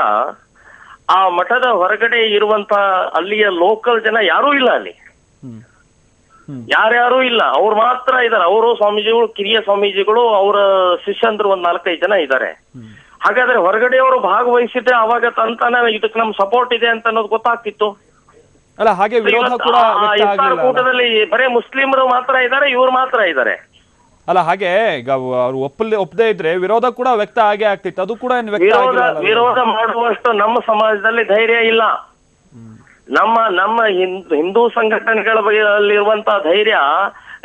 ಆ ಮಠದ ಹೊರಗಡೆ ಇರುವಂತ ಅಲ್ಲಿಯ ಲೋಕಲ್ ಜನ ಯಾರೂ ಇಲ್ಲ ಅಲ್ಲಿ. ಯಾರ್ಯಾರು ಇಲ್ಲ. ಅವ್ರು ಮಾತ್ರ ಇದಾರೆ. ಅವರು ಸ್ವಾಮೀಜಿಗಳು ಕಿರಿಯ ಸ್ವಾಮೀಜಿಗಳು ಅವರ ಶಿಷ್ಯಂದ್ರು ಒಂದ್ ನಾಲ್ಕೈದು ಜನ ಇದ್ದಾರೆ. ಹಾಗಾದ್ರೆ ಹೊರಗಡೆಯವರು ಭಾಗವಹಿಸಿದ್ರೆ ಅವಾಗ ತಂತಾನೆ ಇದಕ್ಕೆ ನಮ್ ಸಪೋರ್ಟ್ ಇದೆ ಅಂತ ಅನ್ನೋದು ಗೊತ್ತಾಗ್ತಿತ್ತು. ಅಲ್ಲ ಹಾಗೆ ವಿರೋಧ ಕೂಡ ಇಫ್ತಾರ್ ಕೂಟದಲ್ಲಿ ಬರೇ ಮುಸ್ಲಿಮರು ಮಾತ್ರ ಇದ್ದಾರೆ ಇವ್ರು ಮಾತ್ರ ಇದ್ದಾರೆ. ಅಲ್ಲ ಹಾಗೆ ಈಗ ಅವ್ರು ಒಪ್ಪಲಿ ಒಪ್ಪದೇ ಇದ್ರೆ ವಿರೋಧ ಕೂಡ ವ್ಯಕ್ತ ಆಗೇ ಆಗ್ತಿತ್ತು. ಅದು ಕೂಡ ಏನು ವ್ಯಕ್ತ ವಿರೋಧ ಆಗಿಲ್ಲ ವಿರೋಧ ಮಾಡುವಷ್ಟು ನಮ್ಮ ಸಮಾಜದಲ್ಲಿ ಧೈರ್ಯ ಇಲ್ಲ. ನಮ್ಮ ನಮ್ಮ ಹಿಂದ್- ಹಿಂದೂ ಸಂಘಟನೆಗಳ ಬಗೆಯಲ್ಲಿರುವಂತಹ ಧೈರ್ಯ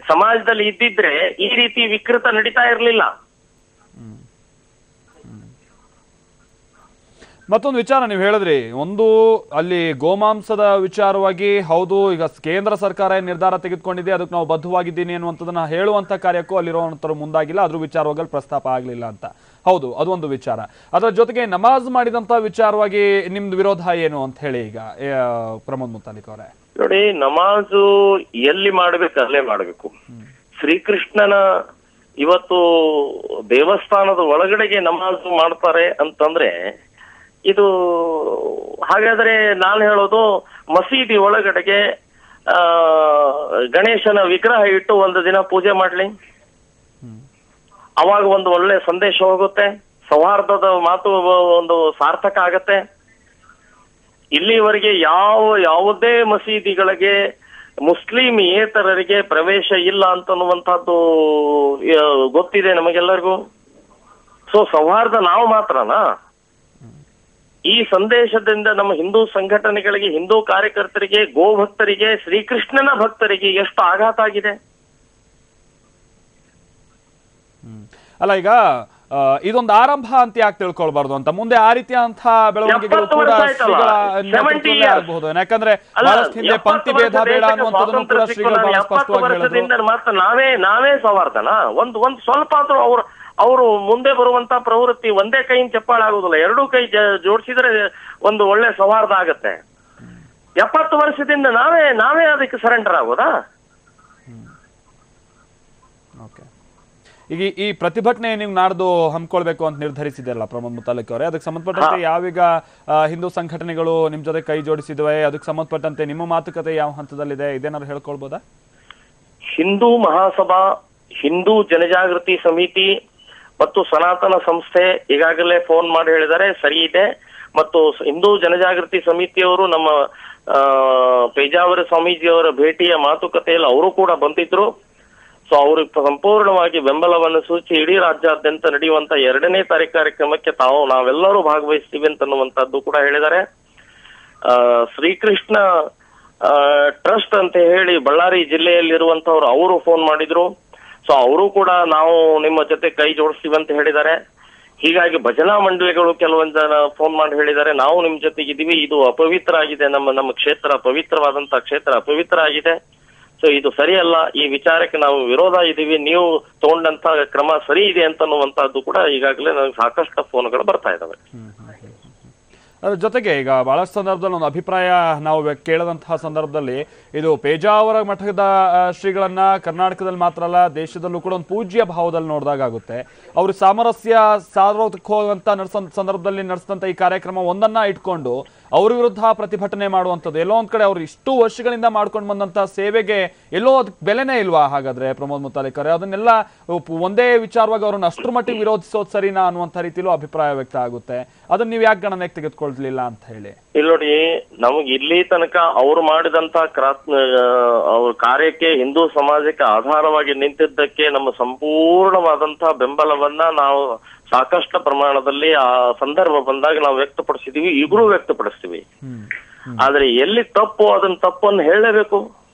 ಸಮಾಜದಲ್ಲಿ ಇದ್ದಿದ್ರೆ ಈ ರೀತಿ ವಿಕೃತ ನಡೀತಾ ಇರಲಿಲ್ಲ. ಮತ್ತೊಂದು ವಿಚಾರ ನೀವು ಹೇಳಿದ್ರಿ. ಒಂದು ಅಲ್ಲಿ ಗೋಮಾಂಸದ ವಿಚಾರವಾಗಿ ಹೌದು ಈಗ ಕೇಂದ್ರ ಸರ್ಕಾರ ಏನ್ ನಿರ್ಧಾರ ತೆಗೆದುಕೊಂಡಿದೆ ಅದಕ್ಕೆ ನಾವು ಬದ್ಧವಾಗಿದ್ದೀನಿ ಅನ್ನುವಂಥದ್ದನ್ನ ಹೇಳುವಂತ ಕಾರ್ಯಕ್ಕೂ ಅಲ್ಲಿರುವಂಥವ್ರು ಮುಂದಾಗಿಲ್ಲ ಅದ್ರ ವಿಚಾರವಾಗಿ ಪ್ರಸ್ತಾಪ ಆಗಲಿಲ್ಲ ಅಂತ. ಹೌದು ಅದು ಒಂದು ವಿಚಾರ. ಅದರ ಜೊತೆಗೆ ನಮಾಜ್ ಮಾಡಿದಂತ ವಿಚಾರವಾಗಿ ನಿಮ್ದು ವಿರೋಧ ಏನು ಅಂತ ಹೇಳಿ ಈಗ ಪ್ರಮೋದ್ ಮುತಾಲಿಕ್ ಅವರೇ. ನೋಡಿ ನಮಾಜು ಎಲ್ಲಿ ಮಾಡಬೇಕು ಅಲ್ಲೇ ಮಾಡಬೇಕು. ಶ್ರೀಕೃಷ್ಣನ ಇವತ್ತು ದೇವಸ್ಥಾನದ ಒಳಗಡೆಗೆ ನಮಾಜು ಮಾಡ್ತಾರೆ ಅಂತಂದ್ರೆ ಇದು ಹಾಗಾದರೆ ನಾನು ಹೇಳೋದು ಮಸೀದಿ ಒಳಗಡೆಗೆ ಗಣೇಶನ ವಿಗ್ರಹ ಇಟ್ಟು ಒಂದು ದಿನ ಪೂಜೆ ಮಾಡ್ಲಿ. ಅವಾಗ ಒಂದು ಒಳ್ಳೆ ಸಂದೇಶ ಹೋಗುತ್ತೆ. ಸೌಹಾರ್ದದ ಮಾತು ಒಂದು ಸಾರ್ಥಕ ಆಗತ್ತೆ. ಇಲ್ಲಿವರೆಗೆ ಯಾವ ಯಾವುದೇ ಮಸೀದಿಗಳಿಗೆ ಮುಸ್ಲಿಂ ಏತರರಿಗೆ ಪ್ರವೇಶ ಇಲ್ಲ ಅಂತನ್ನುವಂಥದ್ದು ಗೊತ್ತಿದೆ ನಮಗೆಲ್ಲರಿಗೂ. ಸೊ ಸೌಹಾರ್ದ ನಾವು ಮಾತ್ರನಾ? ಈ ಸಂದೇಶದಿಂದ ನಮ್ಮ ಹಿಂದೂ ಸಂಘಟನೆಗಳಿಗೆ ಹಿಂದೂ ಕಾರ್ಯಕರ್ತರಿಗೆ ಗೋ ಭಕ್ತರಿಗೆ ಶ್ರೀಕೃಷ್ಣನ ಭಕ್ತರಿಗೆ ಎಷ್ಟು ಆಘಾತ ಆಗಿದೆ. ಅಲ್ಲ ಈಗ ಇದೊಂದು ಆರಂಭ ಅಂತ ಯಾಕೆ ತಿಳ್ಕೊಳ್ಬಾರ್ದು ಅಂತ? ಮುಂದೆ ಆ ರೀತಿಯಂತ ಬೆಳವಣಿಗೆಗಳು ಕೂಡ ವರ್ಷ 70 ನೇತೃತ್ವದಲ್ಲೇ years. ಆಗಬಹುದು. ಯಾಕಂದ್ರೆ ಬಹಳಷ್ಟು ಹಿಂದೆ ಪಂಕ್ತಿ ಭೇದ ಬೇಡ ಅನ್ನುವಂಥದ್ದನ್ನು ಕೂಡ ಶ್ರೀಗಳು ಬಹಳ ಸ್ಪಷ್ಟವಾಗಿ ನಾವೇ ನಾವೇ ಸವಾರ್ಧನ ಒಂದು ಒಂದು ಸ್ವಲ್ಪ ಆದ್ರೂ ಅವ್ರು ಅವರು ಮುಂದೆ ಬರುವಂತ ಪ್ರವೃತ್ತಿ ಒಂದೇ ಕೈಯಿಂದ ಚಪ್ಪಾಳ ಆಗುದಿಲ್ಲ ಎರಡೂ ಕೈ ಜೋಡಿಸಿದ್ರೆ ಒಂದು ಒಳ್ಳೆ ಸೌಹಾರ್ದ ಆಗತ್ತೆ. ಎಪ್ಪತ್ತು ವರ್ಷದಿಂದ ನಾವೇ ನಾವೇ ಅದಕ್ಕೆ ಸರೆಂಡರ್ ಆಗೋದಾ? ಈಗ ಈ- ಈ ಪ್ರತಿಭಟನೆ ನೀವು ನಾಡ್ದು ಹಮ್ಮಿಕೊಳ್ಬೇಕು ಅಂತ ನಿರ್ಧರಿಸಿದೆಯಲ್ಲ ಪ್ರಮೋದ್ ಮುತಾಲಿಕ್ ಅವರೇ. ಅದಕ್ಕೆ ಸಂಬಂಧಪಟ್ಟಂತೆ ಯಾವೀಗ ಹಿಂದೂ ಸಂಘಟನೆಗಳು ನಿಮ್ ಜೊತೆ ಕೈ ಜೋಡಿಸಿದ್ವೆ? ಅದಕ್ಕೆ ಸಂಬಂಧಪಟ್ಟಂತೆ ನಿಮ್ಮ ಮಾತುಕತೆ ಯಾವ ಹಂತದಲ್ಲಿದೆ? ಇದೇನಾದ್ರು ಹೇಳ್ಕೊಳ್ಬೋದಾ? ಹಿಂದೂ ಮಹಾಸಭಾ ಹಿಂದೂ ಜನಜಾಗೃತಿ ಸಮಿತಿ ಮತ್ತು ಸನಾತನ ಸಂಸ್ಥೆ ಈಗಾಗಲೇ ಫೋನ್ ಮಾಡಿ ಹೇಳಿದರೆ ಸರಿ ಇದೆ. ಮತ್ತು ಹಿಂದೂ ಜನಜಾಗೃತಿ ಸಮಿತಿಯವರು ನಮ್ಮ ಪೇಜಾವರ ಸ್ವಾಮೀಜಿಯವರ ಭೇಟಿಯ ಮಾತುಕತೆಯಲ್ಲಿ ಅವರು ಕೂಡ ಬಂದಿದ್ರು. ಸೊ, ಅವರು ಸಂಪೂರ್ಣವಾಗಿ ಬೆಂಬಲವನ್ನು ಸೂಚಿ ಇಡೀ ರಾಜ್ಯಾದ್ಯಂತ ನಡೆಯುವಂತ ಎರಡನೇ ತಾರೀಕು ಕಾರ್ಯಕ್ರಮಕ್ಕೆ ತಾವು, ನಾವೆಲ್ಲರೂ ಭಾಗವಹಿಸ್ತೀವಿ ಅಂತನ್ನುವಂಥದ್ದು ಕೂಡ ಹೇಳಿದ್ದಾರೆ. ಶ್ರೀಕೃಷ್ಣ ಟ್ರಸ್ಟ್ ಅಂತ ಹೇಳಿ ಬಳ್ಳಾರಿ ಜಿಲ್ಲೆಯಲ್ಲಿರುವಂತವ್ರು ಅವರು ಫೋನ್ ಮಾಡಿದ್ರು. ಸೊ ಅವರು ಕೂಡ ನಾವು ನಿಮ್ಮ ಜೊತೆ ಕೈ ಜೋಡಿಸ್ತೀವಿ ಅಂತ ಹೇಳಿದ್ದಾರೆ. ಹೀಗಾಗಿ ಭಜನಾ ಮಂಡಳಿಗಳು ಕೆಲವೊಂದು ಜನ ಫೋನ್ ಮಾಡಿ ಹೇಳಿದ್ದಾರೆ. ನಾವು ನಿಮ್ ಜೊತೆಗಿದ್ದೀವಿ ಇದು ಅಪವಿತ್ರ ಆಗಿದೆ ನಮ್ಮ ನಮ್ಮ ಕ್ಷೇತ್ರ ಪವಿತ್ರವಾದಂತ ಕ್ಷೇತ್ರ ಅಪವಿತ್ರ ಆಗಿದೆ. ಸೊ ಇದು ಸರಿಯಲ್ಲ. ಈ ವಿಚಾರಕ್ಕೆ ನಾವು ವಿರೋಧ ಇದ್ದೀವಿ ನೀವು ತಗೊಂಡಂತ ಕ್ರಮ ಸರಿ ಇದೆ ಅಂತ ಅನ್ನುವಂತಹದ್ದು ಕೂಡ ಈಗಾಗಲೇ ನನಗೆ ಸಾಕಷ್ಟು ಫೋನ್ಗಳು ಬರ್ತಾ ಇದಾವೆ. ಅದ್ರ ಜೊತೆಗೆ ಈಗ ಭಾಳಷ್ಟು ಸಂದರ್ಭದಲ್ಲಿ ಒಂದು ಅಭಿಪ್ರಾಯ ನಾವು ಕೇಳದಂತಹ ಸಂದರ್ಭದಲ್ಲಿ ಇದು ಪೇಜಾವರ ಮಠದ ಶ್ರೀಗಳನ್ನ ಕರ್ನಾಟಕದಲ್ಲಿ ಮಾತ್ರ ಅಲ್ಲ, ದೇಶದಲ್ಲೂ ಕೂಡ ಒಂದು ಪೂಜ್ಯ ಭಾವದಲ್ಲಿ ನೋಡಿದಾಗ ಆಗುತ್ತೆ ಅವರು ಸಾಮರಸ್ಯ ಸಾರ್ವತ್ರಿಕ ಹೋಗುವಂತ ನಡೆಸ ಸಂದರ್ಭದಲ್ಲಿ ನಡೆಸಿದಂತ ಈ ಕಾರ್ಯಕ್ರಮ ಒಂದನ್ನ ಇಟ್ಕೊಂಡು ಅವ್ರ ವಿರುದ್ಧ ಪ್ರತಿಭಟನೆ ಮಾಡುವಂಥದ್ದು. ಎಲ್ಲೋ ಒಂದ್ ಕಡೆ ಅವ್ರು ಇಷ್ಟು ವರ್ಷಗಳಿಂದ ಮಾಡ್ಕೊಂಡು ಬಂದಂತ ಸೇವೆಗೆ ಎಲ್ಲೋ ಅದಕ್ಕೆ ಬೆಲೆನೇ ಇಲ್ವಾ? ಹಾಗಾದ್ರೆ ಪ್ರಮೋದ್ ಮುತಾಲಿಕ್ ಅವರೇ ಅದನ್ನೆಲ್ಲ ಒಂದೇ ವಿಚಾರವಾಗಿ ಅವ್ರನ್ನ ಅಷ್ಟ್ರ ಮಟ್ಟಿಗೆ ವಿರೋಧಿಸೋದು ಸರಿನಾ ಅನ್ನುವಂಥ ರೀತಿಲೂ ಅಭಿಪ್ರಾಯ ವ್ಯಕ್ತ ಆಗುತ್ತೆ. ಅದನ್ನ ನೀವು ಯಾಕೆ ಗಣನೆಗೆ ತೆಗೆದುಕೊಳ್ಲಿಲ್ಲ ಅಂತ ಹೇಳಿ? ಇಲ್ಲಿ ನೋಡಿ, ನಮಗೆ ಇಲ್ಲಿ ತನಕ ಅವ್ರು ಮಾಡಿದಂತ ಕ್ರಾತ್ ಅವ್ರ ಕಾರ್ಯಕ್ಕೆ ಹಿಂದೂ ಸಮಾಜಕ್ಕೆ ಆಧಾರವಾಗಿ ನಿಂತಿದ್ದಕ್ಕೆ ನಮ್ಮ ಸಂಪೂರ್ಣವಾದಂತಹ ಬೆಂಬಲವನ್ನ ನಾವು ಸಾಕಷ್ಟು ಪ್ರಮಾಣದಲ್ಲಿ ಆ ಸಂದರ್ಭ ಬಂದಾಗ ನಾವು ವ್ಯಕ್ತಪಡಿಸಿದೀವಿ ಈಗಲೂ ವ್ಯಕ್ತಪಡಿಸ್ತೀವಿ. ಆದ್ರೆ ಎಲ್ಲಿ ತಪ್ಪು ಅದನ್ನ ತಪ್ಪನ್ನು ಹೇಳಲೇಬೇಕು?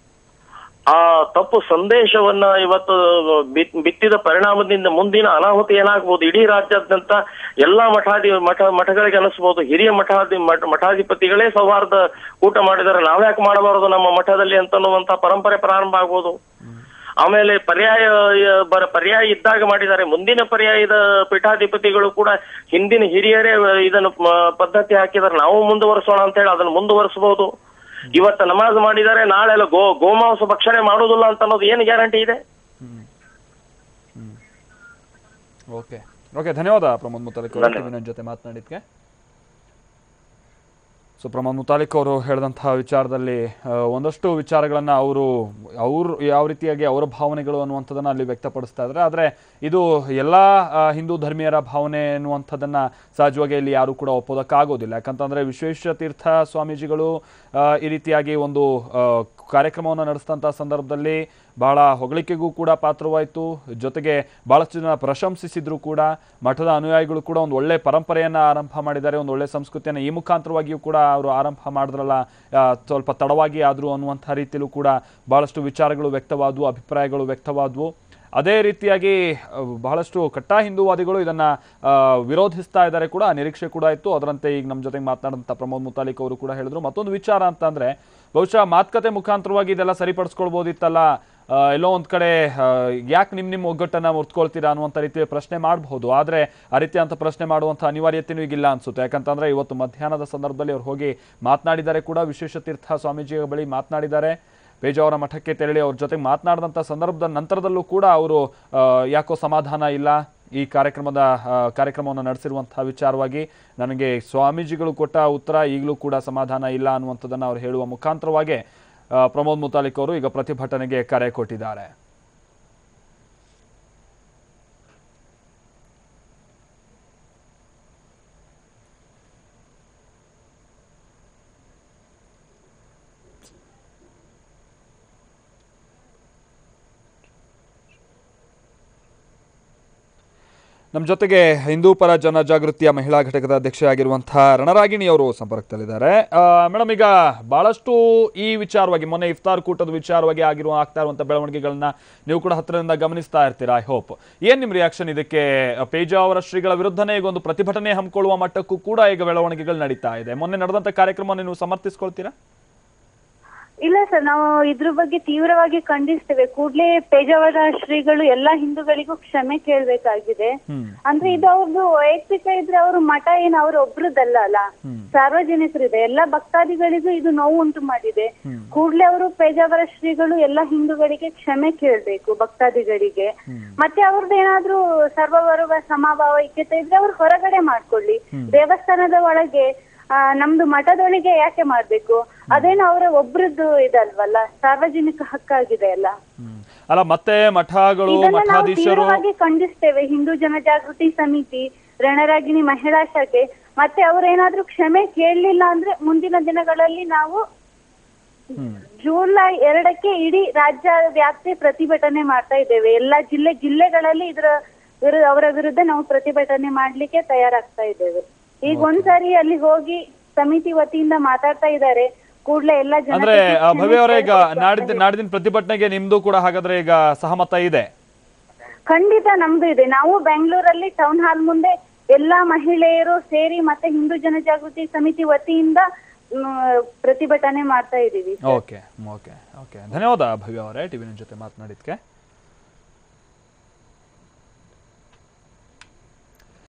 ಆ ತಪ್ಪು ಸಂದೇಶವನ್ನ ಇವತ್ತು ಬಿತ್- ಬಿತ್ತಿದ ಪರಿಣಾಮದಿಂದ ಮುಂದಿನ ಅನಾಹುತ ಏನಾಗ್ಬೋದು? ಇಡೀ ರಾಜ್ಯಾದ್ಯಂತ ಎಲ್ಲಾ ಮಠಾಧಿ ಮಠ ಮಠಗಳಿಗೆ ಅನಿಸ್ಬೋದು. ಹಿರಿಯ ಮಠಾಧಿ ಮಠ- ಮಠಾಧಿಪತಿಗಳೇ ಸೌಹಾರ್ದ ಊಟ ಮಾಡಿದರೆ ನಾವ್ಯಾಕೆ ಮಾಡಬಾರದು ನಮ್ಮ ಮಠದಲ್ಲಿ ಅಂತನ್ನುವಂತ ಪರಂಪರೆ ಪ್ರಾರಂಭ ಆಗ್ಬೋದು. ಆಮೇಲೆ ಪರ್ಯಾಯ ಬರ ಪರ್ಯಾಯ ಇದ್ದಾಗ ಮಾಡಿದ್ದಾರೆ. ಮುಂದಿನ ಪರ್ಯಾಯದ ಪೀಠಾಧಿಪತಿಗಳು ಕೂಡ ಹಿಂದಿನ ಹಿರಿಯರೇ ಇದನ್ನು ಪದ್ಧತಿ ಹಾಕಿದ್ದಾರೆ. ನಾವು ಮುಂದುವರಿಸೋಣ ಅಂತ ಹೇಳಿ ಅದನ್ನು ಮುಂದುವರಿಸಬಹುದು. ಇವತ್ತು ನಮಾಜ್ ಮಾಡಿದ್ದಾರೆ ನಾಳೆ ಎಲ್ಲ ಗೋ ಗೋಮಾಂಸ ಭಕ್ಷಣೆ ಮಾಡುವುದಿಲ್ಲ ಅಂತ ಅನ್ನೋದು ಏನು ಗ್ಯಾರಂಟಿ ಇದೆ? ಓಕೆ. ಓಕೆ ಧನ್ಯವಾದ ಪ್ರಮೋದ್ ಮುತ್ತಲಿಕ್ ಜೊತೆ ಮಾತನಾಡಿದ್ಕೆ. ಸೊ ಪ್ರಮೋದ್ ಮುತಾಲಿಕ್ ಅವರು ಹೇಳಿದಂತಹ ವಿಚಾರದಲ್ಲಿ ಒಂದಷ್ಟು ವಿಚಾರಗಳನ್ನು ಅವರು ಅವರು ಯಾವ ರೀತಿಯಾಗಿ ಅವರ ಭಾವನೆಗಳು ಅನ್ನುವಂಥದ್ದನ್ನು ಅಲ್ಲಿ ವ್ಯಕ್ತಪಡಿಸ್ತಾ ಇದ್ದಾರೆ. ಆದರೆ ಇದು ಎಲ್ಲ ಹಿಂದೂ ಧರ್ಮೀಯರ ಭಾವನೆ ಎನ್ನುವಂಥದ್ದನ್ನು ಸಹಜವಾಗಿ ಇಲ್ಲಿ ಯಾರು ಕೂಡ ಒಪ್ಪೋದಕ್ಕಾಗೋದಿಲ್ಲ. ಯಾಕಂತಂದರೆ ವಿಶ್ವೇಶ ತೀರ್ಥ ಸ್ವಾಮೀಜಿಗಳು ಈ ರೀತಿಯಾಗಿ ಒಂದು ಕಾರ್ಯಕ್ರಮವನ್ನು ನಡೆಸಿದಂಥ ಸಂದರ್ಭದಲ್ಲಿ ಬಹಳ ಹೊಗಳಿಕೆಗೂ ಕೂಡ ಪಾತ್ರವಾಯಿತು. ಜೊತೆಗೆ ಬಹಳಷ್ಟು ಜನ ಪ್ರಶಂಸಿಸಿದ್ರು ಕೂಡ ಮಠದ ಅನುಯಾಯಿಗಳು ಕೂಡ ಒಂದು ಒಳ್ಳೆ ಪರಂಪರೆಯನ್ನು ಆರಂಭ ಮಾಡಿದ್ದಾರೆ. ಒಂದು ಒಳ್ಳೆ ಸಂಸ್ಕೃತಿಯನ್ನು ಈ ಮುಖಾಂತರವಾಗಿಯೂ ಕೂಡ ಅವರು ಆರಂಭ ಮಾಡಿದ್ರಲ್ಲ ಸ್ವಲ್ಪ ತಡವಾಗಿ ಆದರೂ ಅನ್ನುವಂಥ ರೀತಿಯಲ್ಲೂ ಕೂಡ ಬಹಳಷ್ಟು ವಿಚಾರಗಳು ವ್ಯಕ್ತವಾದವು, ಅಭಿಪ್ರಾಯಗಳು ವ್ಯಕ್ತವಾದವು. ಅದೇ ರೀತಿಯಾಗಿ ಬಹಳಷ್ಟು ಕಟ್ಟಾ ಹಿಂದೂವಾದಿಗಳು ಇದನ್ನ ವಿರೋಧಿಸ್ತಾ ಇದ್ದಾರೆ ಕೂಡ. ನಿರೀಕ್ಷೆ ಕೂಡ ಇತ್ತು. ಅದರಂತೆ ಈಗ ನಮ್ಮ ಜೊತೆಗೆ ಮಾತನಾಡಿದಂಥ ಪ್ರಮೋದ್ ಮುತಾಲಿಕ್ ಅವರು ಕೂಡ ಹೇಳಿದ್ರು. ಮತ್ತೊಂದು ವಿಚಾರ ಅಂತಂದ್ರೆ, ಬಹುಶಃ ಮಾತುಕತೆ ಮುಖಾಂತರವಾಗಿ ಇದೆಲ್ಲ ಸರಿಪಡಿಸ್ಕೊಳ್ಬೋದಿತ್ತಲ್ಲ. ಎಲ್ಲೋ ಒಂದು ಕಡೆ ಯಾಕೆ ನಿಮ್ಮ ನಿಮ್ಮ ಒಗ್ಗಟ್ಟನ್ನ ಮುರ್ತ್ಕೊಳ್ತೀರಾ ಅನ್ನುವಂಥ ರೀತಿಯ ಪ್ರಶ್ನೆ ಮಾಡಬಹುದು. ಆದರೆ ಆ ರೀತಿಯಂತ ಪ್ರಶ್ನೆ ಮಾಡುವಂಥ ಅನಿವಾರ್ಯತೆಯೂ ಈಗಿಲ್ಲ ಅನ್ಸುತ್ತೆ. ಯಾಕಂತಂದ್ರೆ ಇವತ್ತು ಮಧ್ಯಾಹ್ನದ ಸಂದರ್ಭದಲ್ಲಿ ಅವ್ರು ಹೋಗಿ ಮಾತನಾಡಿದ್ದಾರೆ ಕೂಡ. ವಿಶೇಷ ತೀರ್ಥ ಸ್ವಾಮೀಜಿಯ ಬಳಿ ಮಾತನಾಡಿದ್ದಾರೆ. ಪೇಜಾವರ ಮಠಕ್ಕೆ ತೆರಳಿ ಅವ್ರ ಜೊತೆಗೆ ಮಾತನಾಡಿದಂಥ ಸಂದರ್ಭದ ನಂತರದಲ್ಲೂ ಕೂಡ ಅವರು ಯಾಕೋ ಸಮಾಧಾನ ಇಲ್ಲ ಈ ಕಾರ್ಯಕ್ರಮದ ಕಾರ್ಯಕ್ರಮವನ್ನು ನಡೆಸಿರುವಂತಹ ವಿಚಾರವಾಗಿ. ನನಗೆ ಸ್ವಾಮೀಜಿಗಳು ಕೊಟ್ಟ ಉತ್ತರ ಈಗಲೂ ಕೂಡ ಸಮಾಧಾನ ಇಲ್ಲ ಅನ್ನುವಂಥದ್ದನ್ನು ಅವ್ರು ಹೇಳುವ ಮುಖಾಂತರವಾಗಿ ಪ್ರಮೋದ್ ಮುತಾಲಿಕ್ ಅವರು ಈಗ ಪ್ರತಿಭಟನೆಗೆ ಕರೆ ಕೊಟ್ಟಿದ್ದಾರೆ. ನಮ್ಮ ಜೊತೆಗೆ ಹಿಂದೂ ಪರ ಜನಜಾಗೃತಿಯ ಮಹಿಳಾ ಘಟಕದ ಅಧ್ಯಕ್ಷೆಯಾಗಿರುವಂತಹ ರಣರಾಗಿಣಿ ಅವರು ಸಂಪರ್ಕದಲ್ಲಿದ್ದಾರೆ. ಮೇಡಮ್, ಈಗ ಬಹಳಷ್ಟು ಈ ವಿಚಾರವಾಗಿ, ಮೊನ್ನೆ ಇಫ್ತಾರ್ ಕೂಟದ ವಿಚಾರವಾಗಿ ಆಗಿರುವ, ಆಗ್ತಾ ಇರುವಂತಹ ಬೆಳವಣಿಗೆಗಳನ್ನ ನೀವು ಕೂಡ ಹತ್ತಿರದಿಂದ ಗಮನಿಸ್ತಾ ಇರ್ತೀರಾ ಐ ಹೋಪ್ ಏನ್ ನಿಮ್ ರಿಯಾಕ್ಷನ್ ಇದಕ್ಕೆ? ಪೇಜಾ ಅವರ ಶ್ರೀಗಳ ವಿರುದ್ಧನೇ ಈಗ ಒಂದು ಪ್ರತಿಭಟನೆ ಹಮ್ಮಿಕೊಳ್ಳುವ ಮಟ್ಟಕ್ಕೂ ಕೂಡ ಈಗ ಬೆಳವಣಿಗೆಗಳು ನಡೀತಾ ಇದೆ. ಮೊನ್ನೆ ನಡೆದಂತ ಕಾರ್ಯಕ್ರಮವನ್ನು ನೀವು ಸಮರ್ಥಿಸ್ಕೊಳ್ತೀರಾ? ಇಲ್ಲ ಸರ್ ನಾವು ಇದ್ರ ಬಗ್ಗೆ ತೀವ್ರವಾಗಿ ಖಂಡಿಸ್ತೇವೆ. ಕೂಡಲೇ ಪೇಜಾವರ ಶ್ರೀಗಳು ಎಲ್ಲಾ ಹಿಂದೂಗಳಿಗೂ ಕ್ಷಮೆ ಕೇಳ್ಬೇಕಾಗಿದೆ. ಅಂದ್ರೆ ಇದು ಅವ್ರದ್ದು ವೈಯಕ್ತಿಕ ಇದ್ರೆ ಅವ್ರ ಮಠ ಏನು ಅವ್ರ ಒಬ್ರದ್ದಲ್ಲ ಅಲ್ಲ? ಸಾರ್ವಜನಿಕರಿದೆ ಎಲ್ಲಾ ಭಕ್ತಾದಿಗಳಿಗೂ ಇದು ನೋವು ಉಂಟು ಮಾಡಿದೆ ಕೂಡಲೇ ಅವರು ಪೇಜಾವರ ಶ್ರೀಗಳು ಎಲ್ಲಾ ಹಿಂದೂಗಳಿಗೆ ಕ್ಷಮೆ ಕೇಳ್ಬೇಕು ಭಕ್ತಾದಿಗಳಿಗೆ. ಮತ್ತೆ ಅವ್ರದ್ದು ಏನಾದ್ರೂ ಸಮಭಾವ ಸಮಭಾವೈಕ್ಯತೆ ಇದ್ರೆ ಅವ್ರು ಹೊರಗಡೆ ಮಾಡ್ಕೊಳ್ಳಿ. ದೇವಸ್ಥಾನದ ಒಳಗೆ ನಮ್ದು ಮಠದೊಳಗೆ ಯಾಕೆ ಮಾಡ್ಬೇಕು? ಅದೇನು ಅವರ ಒಬ್ರದ್ದು ಇದಲ್ವಲ್ಲ? ಸಾರ್ವಜನಿಕ ಹಕ್ಕಾಗಿದೆ ಅಲ್ಲ? ಅಲ್ಲ ಮತ್ತೆ ಮಠಗಳು ಮಠಾಧೀಶರು ಖಂಡಿಸ್ತೇವೆ. ಹಿಂದೂ ಜನಜಾಗೃತಿ ಸಮಿತಿ ರಣರಾಗಿಣಿ ಮಹಿಳಾ ಶಾಖೆ ಮತ್ತೆ ಅವ್ರೇನಾದ್ರೂ ಕ್ಷಮೆ ಕೇಳಲಿಲ್ಲ ಅಂದ್ರೆ ಮುಂದಿನ ದಿನಗಳಲ್ಲಿ ನಾವು ಜುಲೈ ಎರಡಕ್ಕೆ ಇಡೀ ರಾಜ್ಯ ವ್ಯಾಪ್ತಿ ಪ್ರತಿಭಟನೆ ಮಾಡ್ತಾ ಇದ್ದೇವೆ. ಎಲ್ಲಾ ಜಿಲ್ಲೆ ಜಿಲ್ಲೆಗಳಲ್ಲಿ ಇದರ ವಿರು- ಅವರ ವಿರುದ್ಧ ನಾವು ಪ್ರತಿಭಟನೆ ಮಾಡ್ಲಿಕ್ಕೆ ತಯಾರಾಗ್ತಾ ಇದ್ದೇವೆ. ಈಗ ಒಂದ್ಸಾರಿ ಅಲ್ಲಿ ಹೋಗಿ ಸಮಿತಿ ವತಿಯಿಂದ ಮಾತಾಡ್ತಾ ಇದ್ದಾರೆ. ಕೂಡ್ಲೇ ಎಲ್ಲ ಜನ ಅಂದ್ರೆ ಭವ್ಯ ಅವರೇ ಈಗ ನಾಡಿದ ನಾಡಿನ ಪ್ರತಿಭಟನೆಗೆ ನಿಮ್ದು ಕೂಡ ಹಾಗಾದ್ರೆ ಈಗ ಸಹಮತ ಇದೆ. ಖಂಡಿತ ನಮ್ದು ಇದೆ. ನಾವು ಬೆಂಗಳೂರಲ್ಲಿ ಟೌನ್ ಹಾಲ್ ಮುಂದೆ ಎಲ್ಲಾ ಮಹಿಳೆಯರು ಸೇರಿ ಮತ್ತೆ ಹಿಂದೂ ಜನಜಾಗೃತಿ ಸಮಿತಿ ವತಿಯಿಂದ ಪ್ರತಿಭಟನೆ ಮಾಡ್ತಾ ಇದೀವಿ ಓಕೆ ಓಕೆ ಓಕೆ ಧನ್ಯವಾದ ಭವ್ಯ ಅವರೇ ಟಿವಿ ಜೊತೆ ಮಾತನಾಡಿದ್ಕೆ